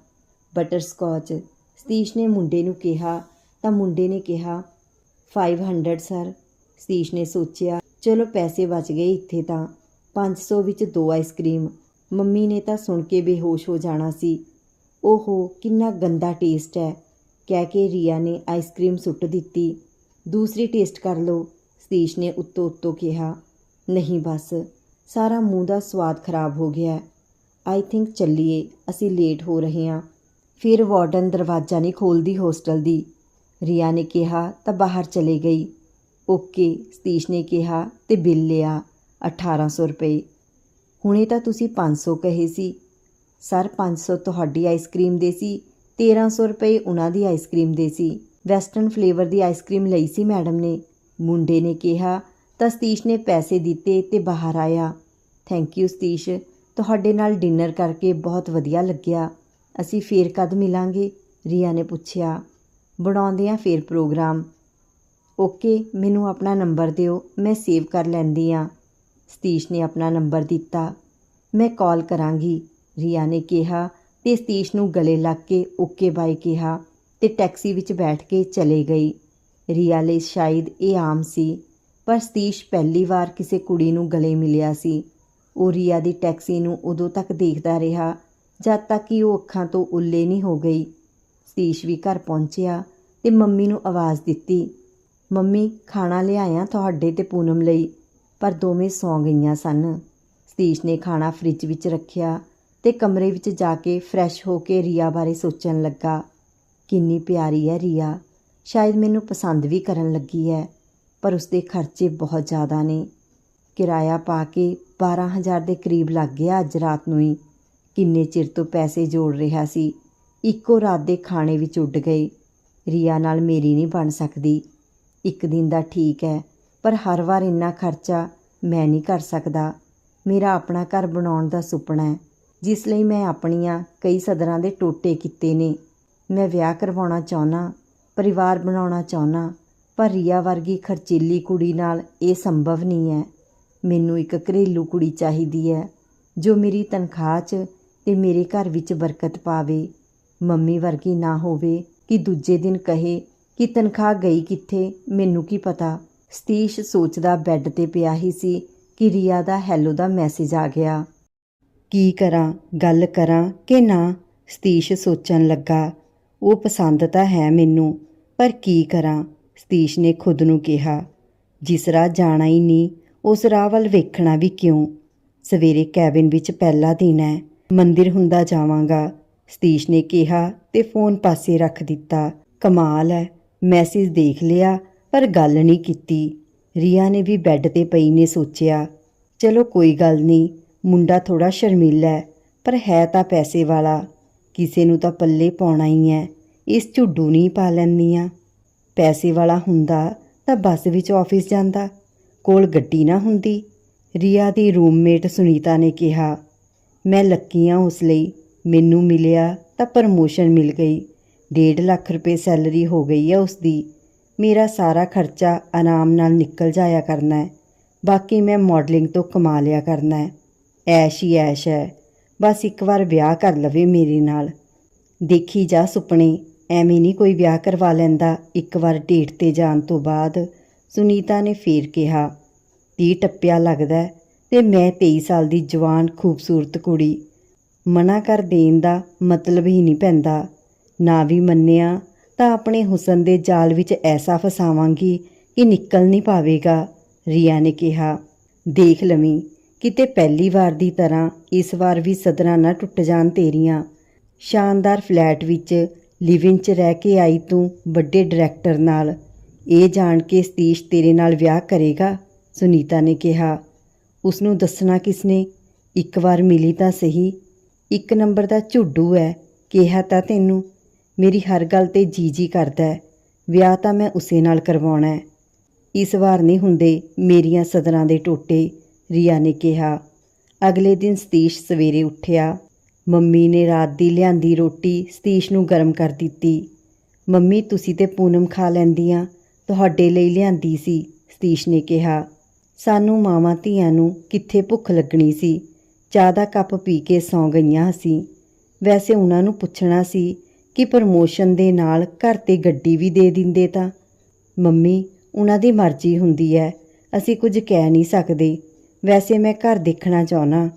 ਬਟਰ ਸਕੌਚ ਸਤੀਸ਼ ਨੇ ਮੁੰਡੇ ਨੂੰ ਕਿਹਾ। ਤਾਂ ਮੁੰਡੇ ਨੇ ਕਿਹਾ 500 ਸਰ ਸਤੀਸ਼ ਨੇ ਸੋਚਿਆ ਚਲੋ ਪੈਸੇ ਬਚ ਗਏ ਇੱਥੇ ਤਾਂ। 500 ਵਿੱਚ ਦੋ ਆਈਸਕ੍ਰੀਮ। ਮੰਮੀ ਨੇ ਤਾਂ ਸੁਣ ਕੇ ਬੇਹੋਸ਼ ਹੋ ਜਾਣਾ ਸੀ। ਓਹੋ, ਕਿੰਨਾ ਗੰਦਾ ਟੇਸਟ ਹੈ। ਕਹਿ ਕੇ ਰੀਆ ਨੇ ਆਈਸਕ੍ਰੀਮ ਸੁੱਟ ਦਿੱਤੀ। ਦੂਸਰੀ ਟੇਸਟ ਕਰ ਲਓ, ਸਤੀਸ਼ ਨੇ ਉੱਤੋਂ ਉੱਤੋਂ ਕਿਹਾ। ਨਹੀਂ ਬਸ, ਸਾਰਾ ਮੂੰਹ ਦਾ ਸਵਾਦ ਖਰਾਬ ਹੋ ਗਿਆ। ਆਈ ਥਿੰਕ ਚੱਲੀਏ, ਅਸੀਂ ਲੇਟ ਹੋ ਰਹੇ ਹਾਂ। ਫਿਰ ਵਾਰਡਨ ਦਰਵਾਜ਼ਾ ਨਹੀਂ ਖੋਲਦੀ ਹੋਸਟਲ ਦੀ। ਰੀਆ ਨੇ ਕਿਹਾ, ਤਾਂ ਬਾਹਰ ਚਲੇ ਗਈ। ਓਕੇ, ਸਤੀਸ਼ ਨੇ ਕਿਹਾ ਤੇ ਬਿੱਲ ਲਿਆ 1800 ਰੁਪਏ। ਹੁਣੇ ਤਾਂ ਤੁਸੀਂ 500 ਕਹੇ ਸੀ। ਸਰ 500 ਤੁਹਾਡੀ ਆਈਸਕ੍ਰੀਮ ਦੇ ਸੀ 1300 ਰੁਪਏ ਉਹਨਾਂ ਦੀ ਆਈਸਕ੍ਰੀਮ ਦੇ ਸੀ। ਵੈਸਟਰਨ ਫਲੇਵਰ ਦੀ ਆਈਸਕ੍ਰੀਮ ਲਈ ਸੀ ਮੈਡਮ ਨੇ। ਮੁੰਡੇ ਨੇ ਕਿਹਾ, ਤਾਂ ਸਤੀਸ਼ ਨੇ ਪੈਸੇ ਦਿੱਤੇ ਤੇ ਬਾਹਰ ਆਇਆ। Thank you Satish. ਤੁਹਾਡੇ ਨਾਲ ਡਿਨਰ ਕਰਕੇ ਬਹੁਤ ਵਧੀਆ ਲੱਗਿਆ। ਅਸੀਂ ਫੇਰ ਕਦ ਮਿਲਾਂਗੇ? ਰੀਆ ਨੇ ਪੁੱਛਿਆ। ਬਣਾਉਂਦੇ ਆ ਫੇਰ ਪ੍ਰੋਗਰਾਮ। ਓਕੇ, ਮੈਨੂੰ ਆਪਣਾ ਨੰਬਰ ਦਿਓ, ਮੈਂ ਸੇਵ ਕਰ ਲੈਂਦੀ ਆ ਸਤੀਸ਼ ਨੇ ਆਪਣਾ ਨੰਬਰ ਦਿੱਤਾ। ਮੈਂ ਕਾਲ ਕਰਾਂਗੀ। ਰੀਆ ਨੇ ਕਿਹਾ ਤੇ ਸਤੀਸ਼ ਨੂੰ ਗਲੇ ਲੱਗ ਕੇ ਓਕੇ ਬਾਈ ਕਿਹਾ ਤੇ ਟੈਕਸੀ ਵਿੱਚ ਬੈਠ ਕੇ ਚਲੇ ਗਈ। ਰੀਆ ਲਈ ਸ਼ਾਇਦ ਇਹ ਆਮ ਸੀ, ਪਰ ਸਤੀਸ਼ ਪਹਿਲੀ ਵਾਰ ਕਿਸੇ ਕੁੜੀ ਨੂੰ ਗਲੇ ਮਿਲਿਆ ਸੀ। ਉਹ ਰੀਆ ਦੀ ਟੈਕਸੀ ਨੂੰ ਉਦੋਂ ਤੱਕ ਦੇਖਦਾ ਰਿਹਾ, ਜਦ ਤੱਕ ਕਿ ਉਹ ਅੱਖਾਂ ਤੋਂ ਉੱਲੇ ਨਹੀਂ ਹੋ ਗਈ। ਸਤੀਸ਼ ਵੀ ਘਰ ਪਹੁੰਚਿਆ ਤੇ ਮੰਮੀ ਨੂੰ ਆਵਾਜ਼ ਦਿੱਤੀ ਮੰਮੀ, ਖਾਣਾ ਲਿਆਇਆ ਤੁਹਾਡੇ ਤੇ ਪੂਨਮ ਲਈ। ਪਰ ਦੋਵੇਂ ਸੌਂ ਗਈਆਂ ਸਨ। ਸਤੀਸ਼ ਨੇ ਖਾਣਾ ਫ੍ਰਿਜ ਵਿੱਚ ਰੱਖਿਆ ਤੇ ਕਮਰੇ ਵਿੱਚ ਜਾ ਕੇ ਫਰੈਸ਼ ਹੋ ਕੇ ਰੀਆ ਬਾਰੇ ਸੋਚਣ ਲੱਗਾ। ਕਿੰਨੀ ਪਿਆਰੀ ਹੈ ਰੀਆ। ਸ਼ਾਇਦ ਮੈਨੂੰ ਪਸੰਦ ਵੀ ਕਰਨ ਲੱਗੀ ਹੈ ਪਰ ਉਸਦੇ ਖਰਚੇ ਬਹੁਤ ਜ਼ਿਆਦਾ ਨੇ। ਕਿਰਾਇਆ ਪਾ ਕੇ 12000 ਦੇ ਕਰੀਬ ਲੱਗ ਗਿਆ ਅੱਜ ਰਾਤ ਨੂੰ ਹੀ। ਕਿੰਨੇ ਚਿਰ ਤੋਂ ਪੈਸੇ ਜੋੜ ਰਿਹਾ ਸੀ। ਇੱਕੋ ਰਾਤ ਦੇ ਖਾਣੇ ਵਿੱਚ ਉੱਡ ਗਏ ਰੀਆ ਨਾਲ ਮੇਰੀ ਨਹੀਂ ਬਣ ਸਕਦੀ। ਇੱਕ ਦਿਨ ਦਾ ਠੀਕ ਹੈ, ਪਰ ਹਰ ਵਾਰ ਇੰਨਾ ਖਰਚਾ ਮੈਂ ਨਹੀਂ ਕਰ ਸਕਦਾ। ਮੇਰਾ ਆਪਣਾ ਘਰ ਬਣਾਉਣ ਦਾ ਸੁਪਨਾ ਹੈ, ਜਿਸ ਲਈ ਮੈਂ ਆਪਣੀਆਂ ਕਈ ਸਦਰਾਂ ਦੇ ਟੋਟੇ ਕੀਤੇ ਨੇ। ਮੈਂ ਵਿਆਹ ਕਰਵਾਉਣਾ ਚਾਹੁੰਦਾ, ਪਰਿਵਾਰ ਬਣਾਉਣਾ ਚਾਹੁੰਦਾ, ਪਰ ਰੀਆ ਵਰਗੀ ਖਰਚੀਲੀ ਕੁੜੀ ਨਾਲ ਇਹ ਸੰਭਵ ਨਹੀਂ ਹੈ। ਮੈਨੂੰ ਇੱਕ ਘਰੇਲੂ ਕੁੜੀ ਚਾਹੀਦੀ ਹੈ, ਜੋ ਮੇਰੀ ਤਨਖਾਹ 'ਚ ਤੇ ਮੇਰੇ ਘਰ ਵਿੱਚ ਬਰਕਤ ਪਾਵੇ। ਮੰਮੀ ਵਰਗੀ ਨਾ ਹੋਵੇ ਕਿ ਦੂਜੇ ਦਿਨ ਕਹੇ ਕਿ ਤਨਖਾਹ ਗਈ ਕਿੱਥੇ, ਮੈਨੂੰ ਕੀ ਪਤਾ। ਸਤੀਸ਼ ਸੋਚਦਾ ਬੈੱਡ ਤੇ ਪਿਆ ਹੀ ਸੀ ਕਿ ਰੀਆ ਦਾ ਹੈਲੋ ਦਾ ਮੈਸੇਜ ਆ ਗਿਆ। ਕੀ ਕਰਾਂ, ਗੱਲ ਕਰਾਂ ਕਿ ਨਾ? ਸਤੀਸ਼ ਸੋਚਣ ਲੱਗਾ। ਉਹ ਪਸੰਦ ਤਾਂ ਹੈ ਮੈਨੂੰ, ਪਰ ਕੀ ਕਰਾਂ? ਸਤੀਸ਼ ਨੇ ਖੁਦ ਨੂੰ ਕਿਹਾ। ਜਿਸ ਰਾਹ ਜਾਣਾ ਹੀ ਨਹੀਂ, ਉਸ ਰਾਹ ਵੱਲ ਵੇਖਣਾ ਵੀ ਕਿਉਂ? ਸਵੇਰੇ ਕੈਬਿਨ ਵਿੱਚ ਪਹਿਲਾ ਦਿਨ ਹੈ, ਮੰਦਿਰ ਹੁੰਦਾ ਜਾਵਾਂਗਾ। ਸਤੀਸ਼ ਨੇ ਕਿਹਾ ਤੇ ਫੋਨ ਪਾਸੇ ਰੱਖ ਦਿੱਤਾ। ਕਮਾਲ ਹੈ ਮੈਸੇਜ ਦੇਖ ਲਿਆ, ਪਰ ਗੱਲ ਨਹੀਂ ਕੀਤੀ। ਰੀਆ ਨੇ ਵੀ ਬੈੱਡ ਤੇ ਪਈ ਨੇ ਸੋਚਿਆ, ਚਲੋ ਕੋਈ ਗੱਲ ਨਹੀਂ, ਮੁੰਡਾ ਥੋੜਾ ਸ਼ਰਮੀਲਾ ਹੈ, ਪਰ ਹੈ ਤਾਂ ਪੈਸੇ ਵਾਲਾ। ਕਿਸੇ ਨੂੰ ਤਾਂ ਪੱਲੇ ਪਾਉਣਾ ਹੀ ਹੈ, ਇਸ ਝੁੱਡੂ ਨਹੀਂ ਪਾ ਲੈਂਦੀ ਲੈਂਦੀਆਂ। ਪੈਸੇ ਵਾਲਾ ਹੁੰਦਾ ਤਾਂ ਬੱਸ ਵਿੱਚ ਆਫਿਸ ਜਾਂਦਾ, ਕੋਲ ਗੱਡੀ ਨਾ ਹੁੰਦੀ। ਰੀਆ ਦੀ ਰੂਮਮੇਟ ਸੁਨੀਤਾ ਨੇ ਕਿਹਾ, ਮੈਂ ਲੱਕੀ ਹਾਂ ਉਸ ਲਈ, ਮੈਨੂੰ ਮਿਲਿਆ ਤਾਂ ਪ੍ਰਮੋਸ਼ਨ ਮਿਲ ਗਈ। ਡੇਢ ਲੱਖ ਰੁਪਏ ਸੈਲਰੀ ਹੋ ਗਈ ਹੈ ਉਸ ਦੀ ਮੇਰਾ ਸਾਰਾ ਖਰਚਾ ਆਰਾਮ ਨਾਲ ਨਿਕਲ ਜਾਇਆ ਕਰਨਾ ਹੈ। ਬਾਕੀ ਮੈਂ ਮਾਡਲਿੰਗ ਤੋਂ ਕਮਾ ਲਿਆ ਕਰਨਾ ਹੈ। ਐਸ਼ ਹੀ ਐਸ਼ ਹੈ। ਬਸ ਇੱਕ ਵਾਰ ਵਿਆਹ ਕਰ ਲਵੇ ਮੇਰੇ ਨਾਲ। ਦੇਖੀ ਜਾ ਸੁਪਨੇ, ਐਵੇਂ ਨਹੀਂ ਕੋਈ ਵਿਆਹ ਕਰਵਾ ਲੈਂਦਾ ਇੱਕ ਵਾਰ ਡੇਟ ਤੇ ਜਾਣ ਤੋਂ ਬਾਅਦ। ਸੁਨੀਤਾ ਨੇ ਫੇਰ ਕਿਹਾ, ਤੀਹ ਟੱਪਿਆ ਲੱਗਦਾ ਹੈ ਤੇ ਮੈਂ 23 ਸਾਲ ਦੀ ਜਵਾਨ ਖੂਬਸੂਰਤ ਕੁੜੀ। ਮਨਾ ਕਰ ਦੇਣ ਦਾ ਮਤਲਬ ਹੀ ਨਹੀਂ ਪੈਂਦਾ। ਨਾ ਵੀ ਮੰਨਿਆ ਤਾਂ ਆਪਣੇ ਹੁਸਨ ਦੇ ਜਾਲ ਵਿੱਚ ਐਸਾ ਫਸਾਵਾਂਗੀ ਕਿ ਨਿਕਲ ਨਹੀਂ ਪਾਵੇਗਾ, ਰੀਆ ਨੇ ਕਿਹਾ। ਦੇਖ ਲਵੀਂ, ਕਿਤੇ ਪਹਿਲੀ ਵਾਰ ਦੀ ਤਰ੍ਹਾਂ ਇਸ ਵਾਰ ਵੀ ਸਦਰਾਂ ਨਾ ਟੁੱਟ ਜਾਣ ਤੇਰੀਆਂ। ਸ਼ਾਨਦਾਰ ਫਲੈਟ ਵਿੱਚ ਲਿਵਿੰਗ 'ਚ ਰਹਿ ਕੇ ਆਈ ਤੂੰ ਵੱਡੇ ਡਾਇਰੈਕਟਰ ਨਾਲ। ਇਹ ਜਾਣ ਕੇ ਸਤੀਸ਼ ਤੇਰੇ ਨਾਲ ਵਿਆਹ ਕਰੇਗਾ, ਸੁਨੀਤਾ ਨੇ ਕਿਹਾ। ਉਸ ਨੂੰ ਦੱਸਣਾ ਕਿਸਨੇ? ਇੱਕ ਵਾਰ ਮਿਲੀ ਤਾਂ ਸਹੀ। ਇੱਕ ਨੰਬਰ ਦਾ ਝੁੱਡੂ ਹੈ ਕਿਹਾ ਤਾਂ ਤੈਨੂੰ। ਮੇਰੀ ਹਰ ਗੱਲ ਤੇ ਜੀ ਜੀ ਕਰਦਾ ਹੈ। ਵਿਆਹ ਤਾਂ ਮੈਂ ਉਸੇ ਨਾਲ ਕਰਵਾਉਣਾ ਹੈ। ਇਸ ਵਾਰ ਨਹੀਂ ਹੁੰਦੇ ਮੇਰੀਆਂ ਸਦਰਾਂ ਦੇ ਟੋਟੇ, ਰੀਆ ਨੇ ਕਿਹਾ। ਅਗਲੇ ਦਿਨ ਸਤੀਸ਼ ਸਵੇਰੇ ਉੱਠਿਆ। ਮੰਮੀ ਨੇ ਰਾਤ ਦੀ ਲਿਆਂਦੀ ਰੋਟੀ ਸਤੀਸ਼ ਨੂੰ ਗਰਮ ਕਰ ਦਿੱਤੀ। ਮੰਮੀ, ਤੁਸੀਂ ਤੇ ਪੂਨਮ ਖਾ ਲੈਂਦੀਆਂ, ਤੁਹਾਡੇ ਲਈ ਲਿਆਂਦੀ ਸੀ, ਸਤੀਸ਼ ਨੇ ਕਿਹਾ। ਸਾਨੂੰ ਮਾਵਾਂ ਧੀਆਂ ਨੂੰ ਕਿੱਥੇ ਭੁੱਖ ਲੱਗਣੀ ਸੀ? ਚਾਹ ਦਾ ਕੱਪ ਪੀ ਕੇ ਸੌਂ ਗਈਆਂ ਅਸੀਂ। ਵੈਸੇ ਉਹਨਾਂ ਨੂੰ ਪੁੱਛਣਾ ਸੀ ਕਿ ਪ੍ਰਮੋਸ਼ਨ ਦੇ ਨਾਲ ਘਰ ਤੇ ਗੱਡੀ ਵੀ ਦੇ ਦਿੰਦੇ ਤਾਂ। ਮੰਮੀ, ਉਹਨਾਂ ਦੀ ਮਰਜ਼ੀ ਹੁੰਦੀ ਹੈ ਅਸੀਂ ਕੁਝ ਕਹਿ ਨਹੀਂ ਸਕਦੇ। ਵੈਸੇ ਮੈਂ ਘਰ ਦੇਖਣਾ ਚਾਹਣਾ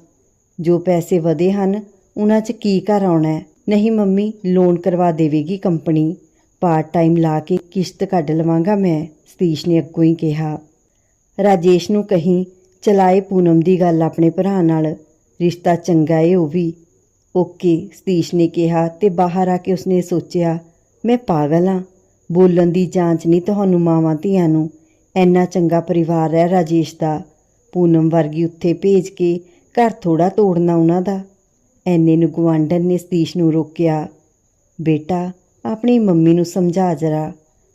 ਜੋ ਪੈਸੇ ਵਧੇ ਹਨ, ਉਹਨਾਂ 'ਚ ਕੀ ਘਰ ਆਉਣਾ ਹੈ ਨਹੀਂ ਮੰਮੀ ਲੋਨ ਕਰਵਾ ਦੇਵੇਗੀ ਕੰਪਨੀ। ਪਾਰਟ ਟਾਈਮ ਲਾ ਕੇ ਕਿਸ਼ਤ ਕੱਢ ਲਵਾਂਗਾ ਮੈਂ, ਸਤੀਸ਼ ਨੇ ਅੱਗੋਂ ਹੀ ਕਿਹਾ। ਰਾਜੇਸ਼ ਨੂੰ ਕਹੀਂ, ਚਲਾਏ ਪੂਨਮ ਦੀ ਗੱਲ ਆਪਣੇ ਭਰਾ ਨਾਲ। ਰਿਸ਼ਤਾ ਚੰਗਾ ਏ ਉਹ ਵੀ। ਓਕੇ ਸਤੀਸ਼ ਨੇ ਕਿਹਾ ਤੇ ਬਾਹਰ ਆ ਕੇ ਉਸਨੇ ਸੋਚਿਆ, ਮੈਂ ਪਾਗਲ ਹਾਂ ਬੋਲਣ ਦੀ ਜਾਂਚ ਨਹੀਂ ਤੁਹਾਨੂੰ ਮਾਵਾਂ ਧੀਆਂ ਨੂੰ। ਐਨਾ ਚੰਗਾ ਪਰਿਵਾਰ ਹੈ ਰਾਜੇਸ਼ ਦਾ। ਪੂਨਮ ਵਰਗੀ ਉੱਥੇ ਭੇਜ ਕੇ ਘਰ ਥੋੜਾ ਤੋੜਨਾ ਉਹਨਾਂ ਦਾ। ਐਨੇ ਨੂੰ ਗੁਆਂਢਣ ਨੇ ਸਤੀਸ਼ ਨੂੰ ਰੋਕਿਆ। ਬੇਟਾ, ਆਪਣੀ ਮੰਮੀ ਨੂੰ ਸਮਝਾ ਜਰਾ।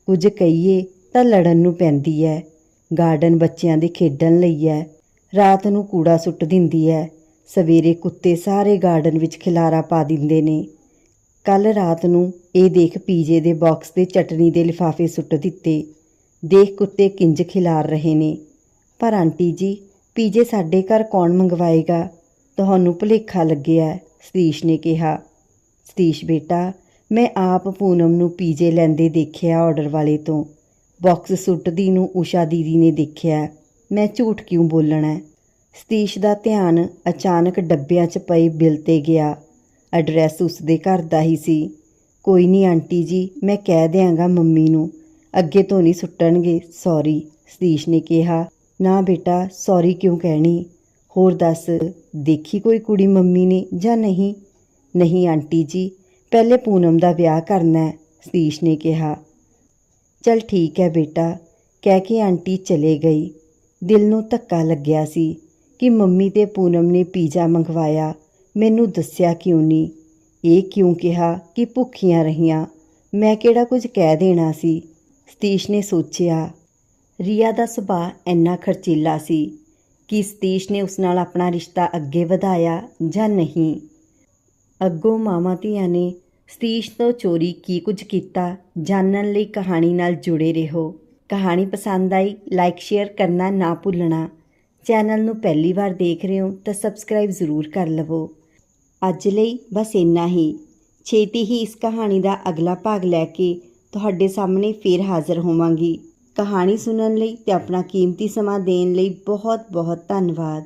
ਕੁਝ ਕਹੀਏ ਤਾਂ ਲੜਨ ਨੂੰ ਪੈਂਦੀ ਹੈ ਗਾਰਡਨ ਬੱਚਿਆਂ ਦੇ ਖੇਡਣ ਲਈ ਹੈ ਰਾਤ ਨੂੰ ਕੂੜਾ ਸੁੱਟ ਦਿੰਦੀ ਹੈ ਸਵੇਰੇ ਕੁੱਤੇ ਸਾਰੇ ਗਾਰਡਨ ਵਿੱਚ ਖਿਲਾਰਾ ਪਾ ਦਿੰਦੇ ਨੇ। ਕੱਲ ਰਾਤ ਨੂੰ ਇਹ ਦੇਖ ਪੀਜੇ ਦੇ ਬਾਕਸ ਦੇ ਚਟਨੀ ਦੇ ਲਿਫਾਫੇ ਸੁੱਟ ਦਿੱਤੇ। ਦੇਖ ਕੁੱਤੇ ਕਿੰਜ ਖਿਲਾਰ ਰਹੇ ਨੇ। ਪਰ ਆਂਟੀ ਜੀ, ਪੀਜੇ ਸਾਡੇ ਘਰ ਕੌਣ ਮੰਗਵਾਏਗਾ? ਤੁਹਾਨੂੰ ਭੁਲੇਖਾ ਲੱਗਿਆ ਸਤੀਸ਼ ਨੇ ਕਿਹਾ। ਸਤੀਸ਼ ਬੇਟਾ, ਮੈਂ ਆਪ ਪੂਨਮ ਨੂੰ ਪੀਜੇ ਲੈਂਦੇ ਦੇਖਿਆ ਆਰਡਰ ਵਾਲੇ ਤੋਂ। ਬਾਕਸ ਸੁੱਟਦੀ ਨੂੰ ਊਸ਼ਾ ਦੀਦੀ ਨੇ ਦੇਖਿਆ। ਮੈਂ ਝੂਠ ਕਿਉਂ ਬੋਲਣਾ ਸਤੀਸ਼ ਦਾ ਧਿਆਨ ਅਚਾਨਕ ਡੱਬਿਆਂ 'ਚ ਪਈ ਬਿੱਲ ਤੇ ਗਿਆ। ਐਡਰੈਸ ਉਸਦੇ ਘਰ ਦਾ ਹੀ ਸੀ। ਕੋਈ ਨਹੀਂ ਆਂਟੀ ਜੀ, ਮੈਂ ਕਹਿ ਦਿਆਂਗਾ ਮੰਮੀ ਨੂੰ। ਅੱਗੇ ਤੋਂ ਨਹੀਂ ਸੁੱਟਣਗੇ ਸੌਰੀ ਸਤੀਸ਼ ਨੇ ਕਿਹਾ। ਨਾ ਬੇਟਾ ਸੌਰੀ ਕਿਉਂ ਕਹਿਣੀ? ਹੋਰ ਦੱਸ, ਦੇਖੀ ਕੋਈ ਕੁੜੀ ਮੰਮੀ ਨੇ ਜਾਂ ਨਹੀਂ? ਨਹੀਂ ਆਂਟੀ ਜੀ, ਪਹਿਲੇ ਪੂਨਮ ਦਾ ਵਿਆਹ ਕਰਨਾ ਹੈ, ਸਤੀਸ਼ ਨੇ ਕਿਹਾ। ਚਲ ਠੀਕ ਹੈ ਬੇਟਾ, ਕਹਿ ਕੇ ਆਂਟੀ ਚਲੇ ਗਈ। ਦਿਲ ਨੂੰ ਧੱਕਾ ਲੱਗਿਆ ਸੀ। ਕਿ ਮੰਮੀ ਤੇ ਪੂਨਮ ਨੇ ਪੀਜ਼ਾ ਮੰਗਵਾਇਆ। ਮੈਨੂੰ ਦੱਸਿਆ ਕਿਉਂ ਨਹੀਂ? ਇਹ ਕਿਉਂ ਕਿਹਾ ਕਿ ਭੁੱਖੀਆਂ ਰਹੀਆਂ? ਮੈਂ ਕਿਹੜਾ ਕੁਝ ਕਹਿ ਦੇਣਾ ਸੀ? ਸਤੀਸ਼ ਨੇ ਸੋਚਿਆ। ਰੀਆ ਦਾ ਸੁਭਾਅ ਇੰਨਾ ਖਰਚੀਲਾ ਸੀ ਕਿ ਸਤੀਸ਼ ਨੇ ਉਸ ਨਾਲ ਆਪਣਾ ਰਿਸ਼ਤਾ ਅੱਗੇ ਵਧਾਇਆ ਜਾਂ ਨਹੀਂ। ਅੱਗੋਂ ਮਾਵਾਂ ਧੀਆਂ ਨੇ ਸਤੀਸ਼ ਤੋਂ ਚੋਰੀ ਕੀ ਕੁਝ ਕੀਤਾ, ਜਾਣਨ ਲਈ ਕਹਾਣੀ ਨਾਲ ਜੁੜੇ ਰਹੋ। ਕਹਾਣੀ ਪਸੰਦ ਆਈ, ਲਾਈਕ, ਸ਼ੇਅਰ ਕਰਨਾ ਨਾ ਭੁੱਲਣਾ। ਚੈਨਲ ਨੂੰ ਪਹਿਲੀ ਵਾਰ ਦੇਖ ਰਹੇ ਹੋ ਤਾਂ ਸਬਸਕ੍ਰਾਈਬ ਜ਼ਰੂਰ ਕਰ ਲਵੋ। ਅੱਜ ਲਈ ਬਸ ਇੰਨਾ ਹੀ। ਛੇਤੀ ਹੀ ਇਸ ਕਹਾਣੀ ਦਾ ਅਗਲਾ ਭਾਗ ਲੈ ਕੇ ਤੁਹਾਡੇ ਸਾਹਮਣੇ ਫੇਰ ਹਾਜ਼ਰ ਹੋਵਾਂਗੀ। ਕਹਾਣੀ ਸੁਣਨ ਲਈ ਤੇ ਆਪਣਾ ਕੀਮਤੀ ਸਮਾਂ ਦੇਣ ਲਈ ਬਹੁਤ ਬਹੁਤ ਧੰਨਵਾਦ।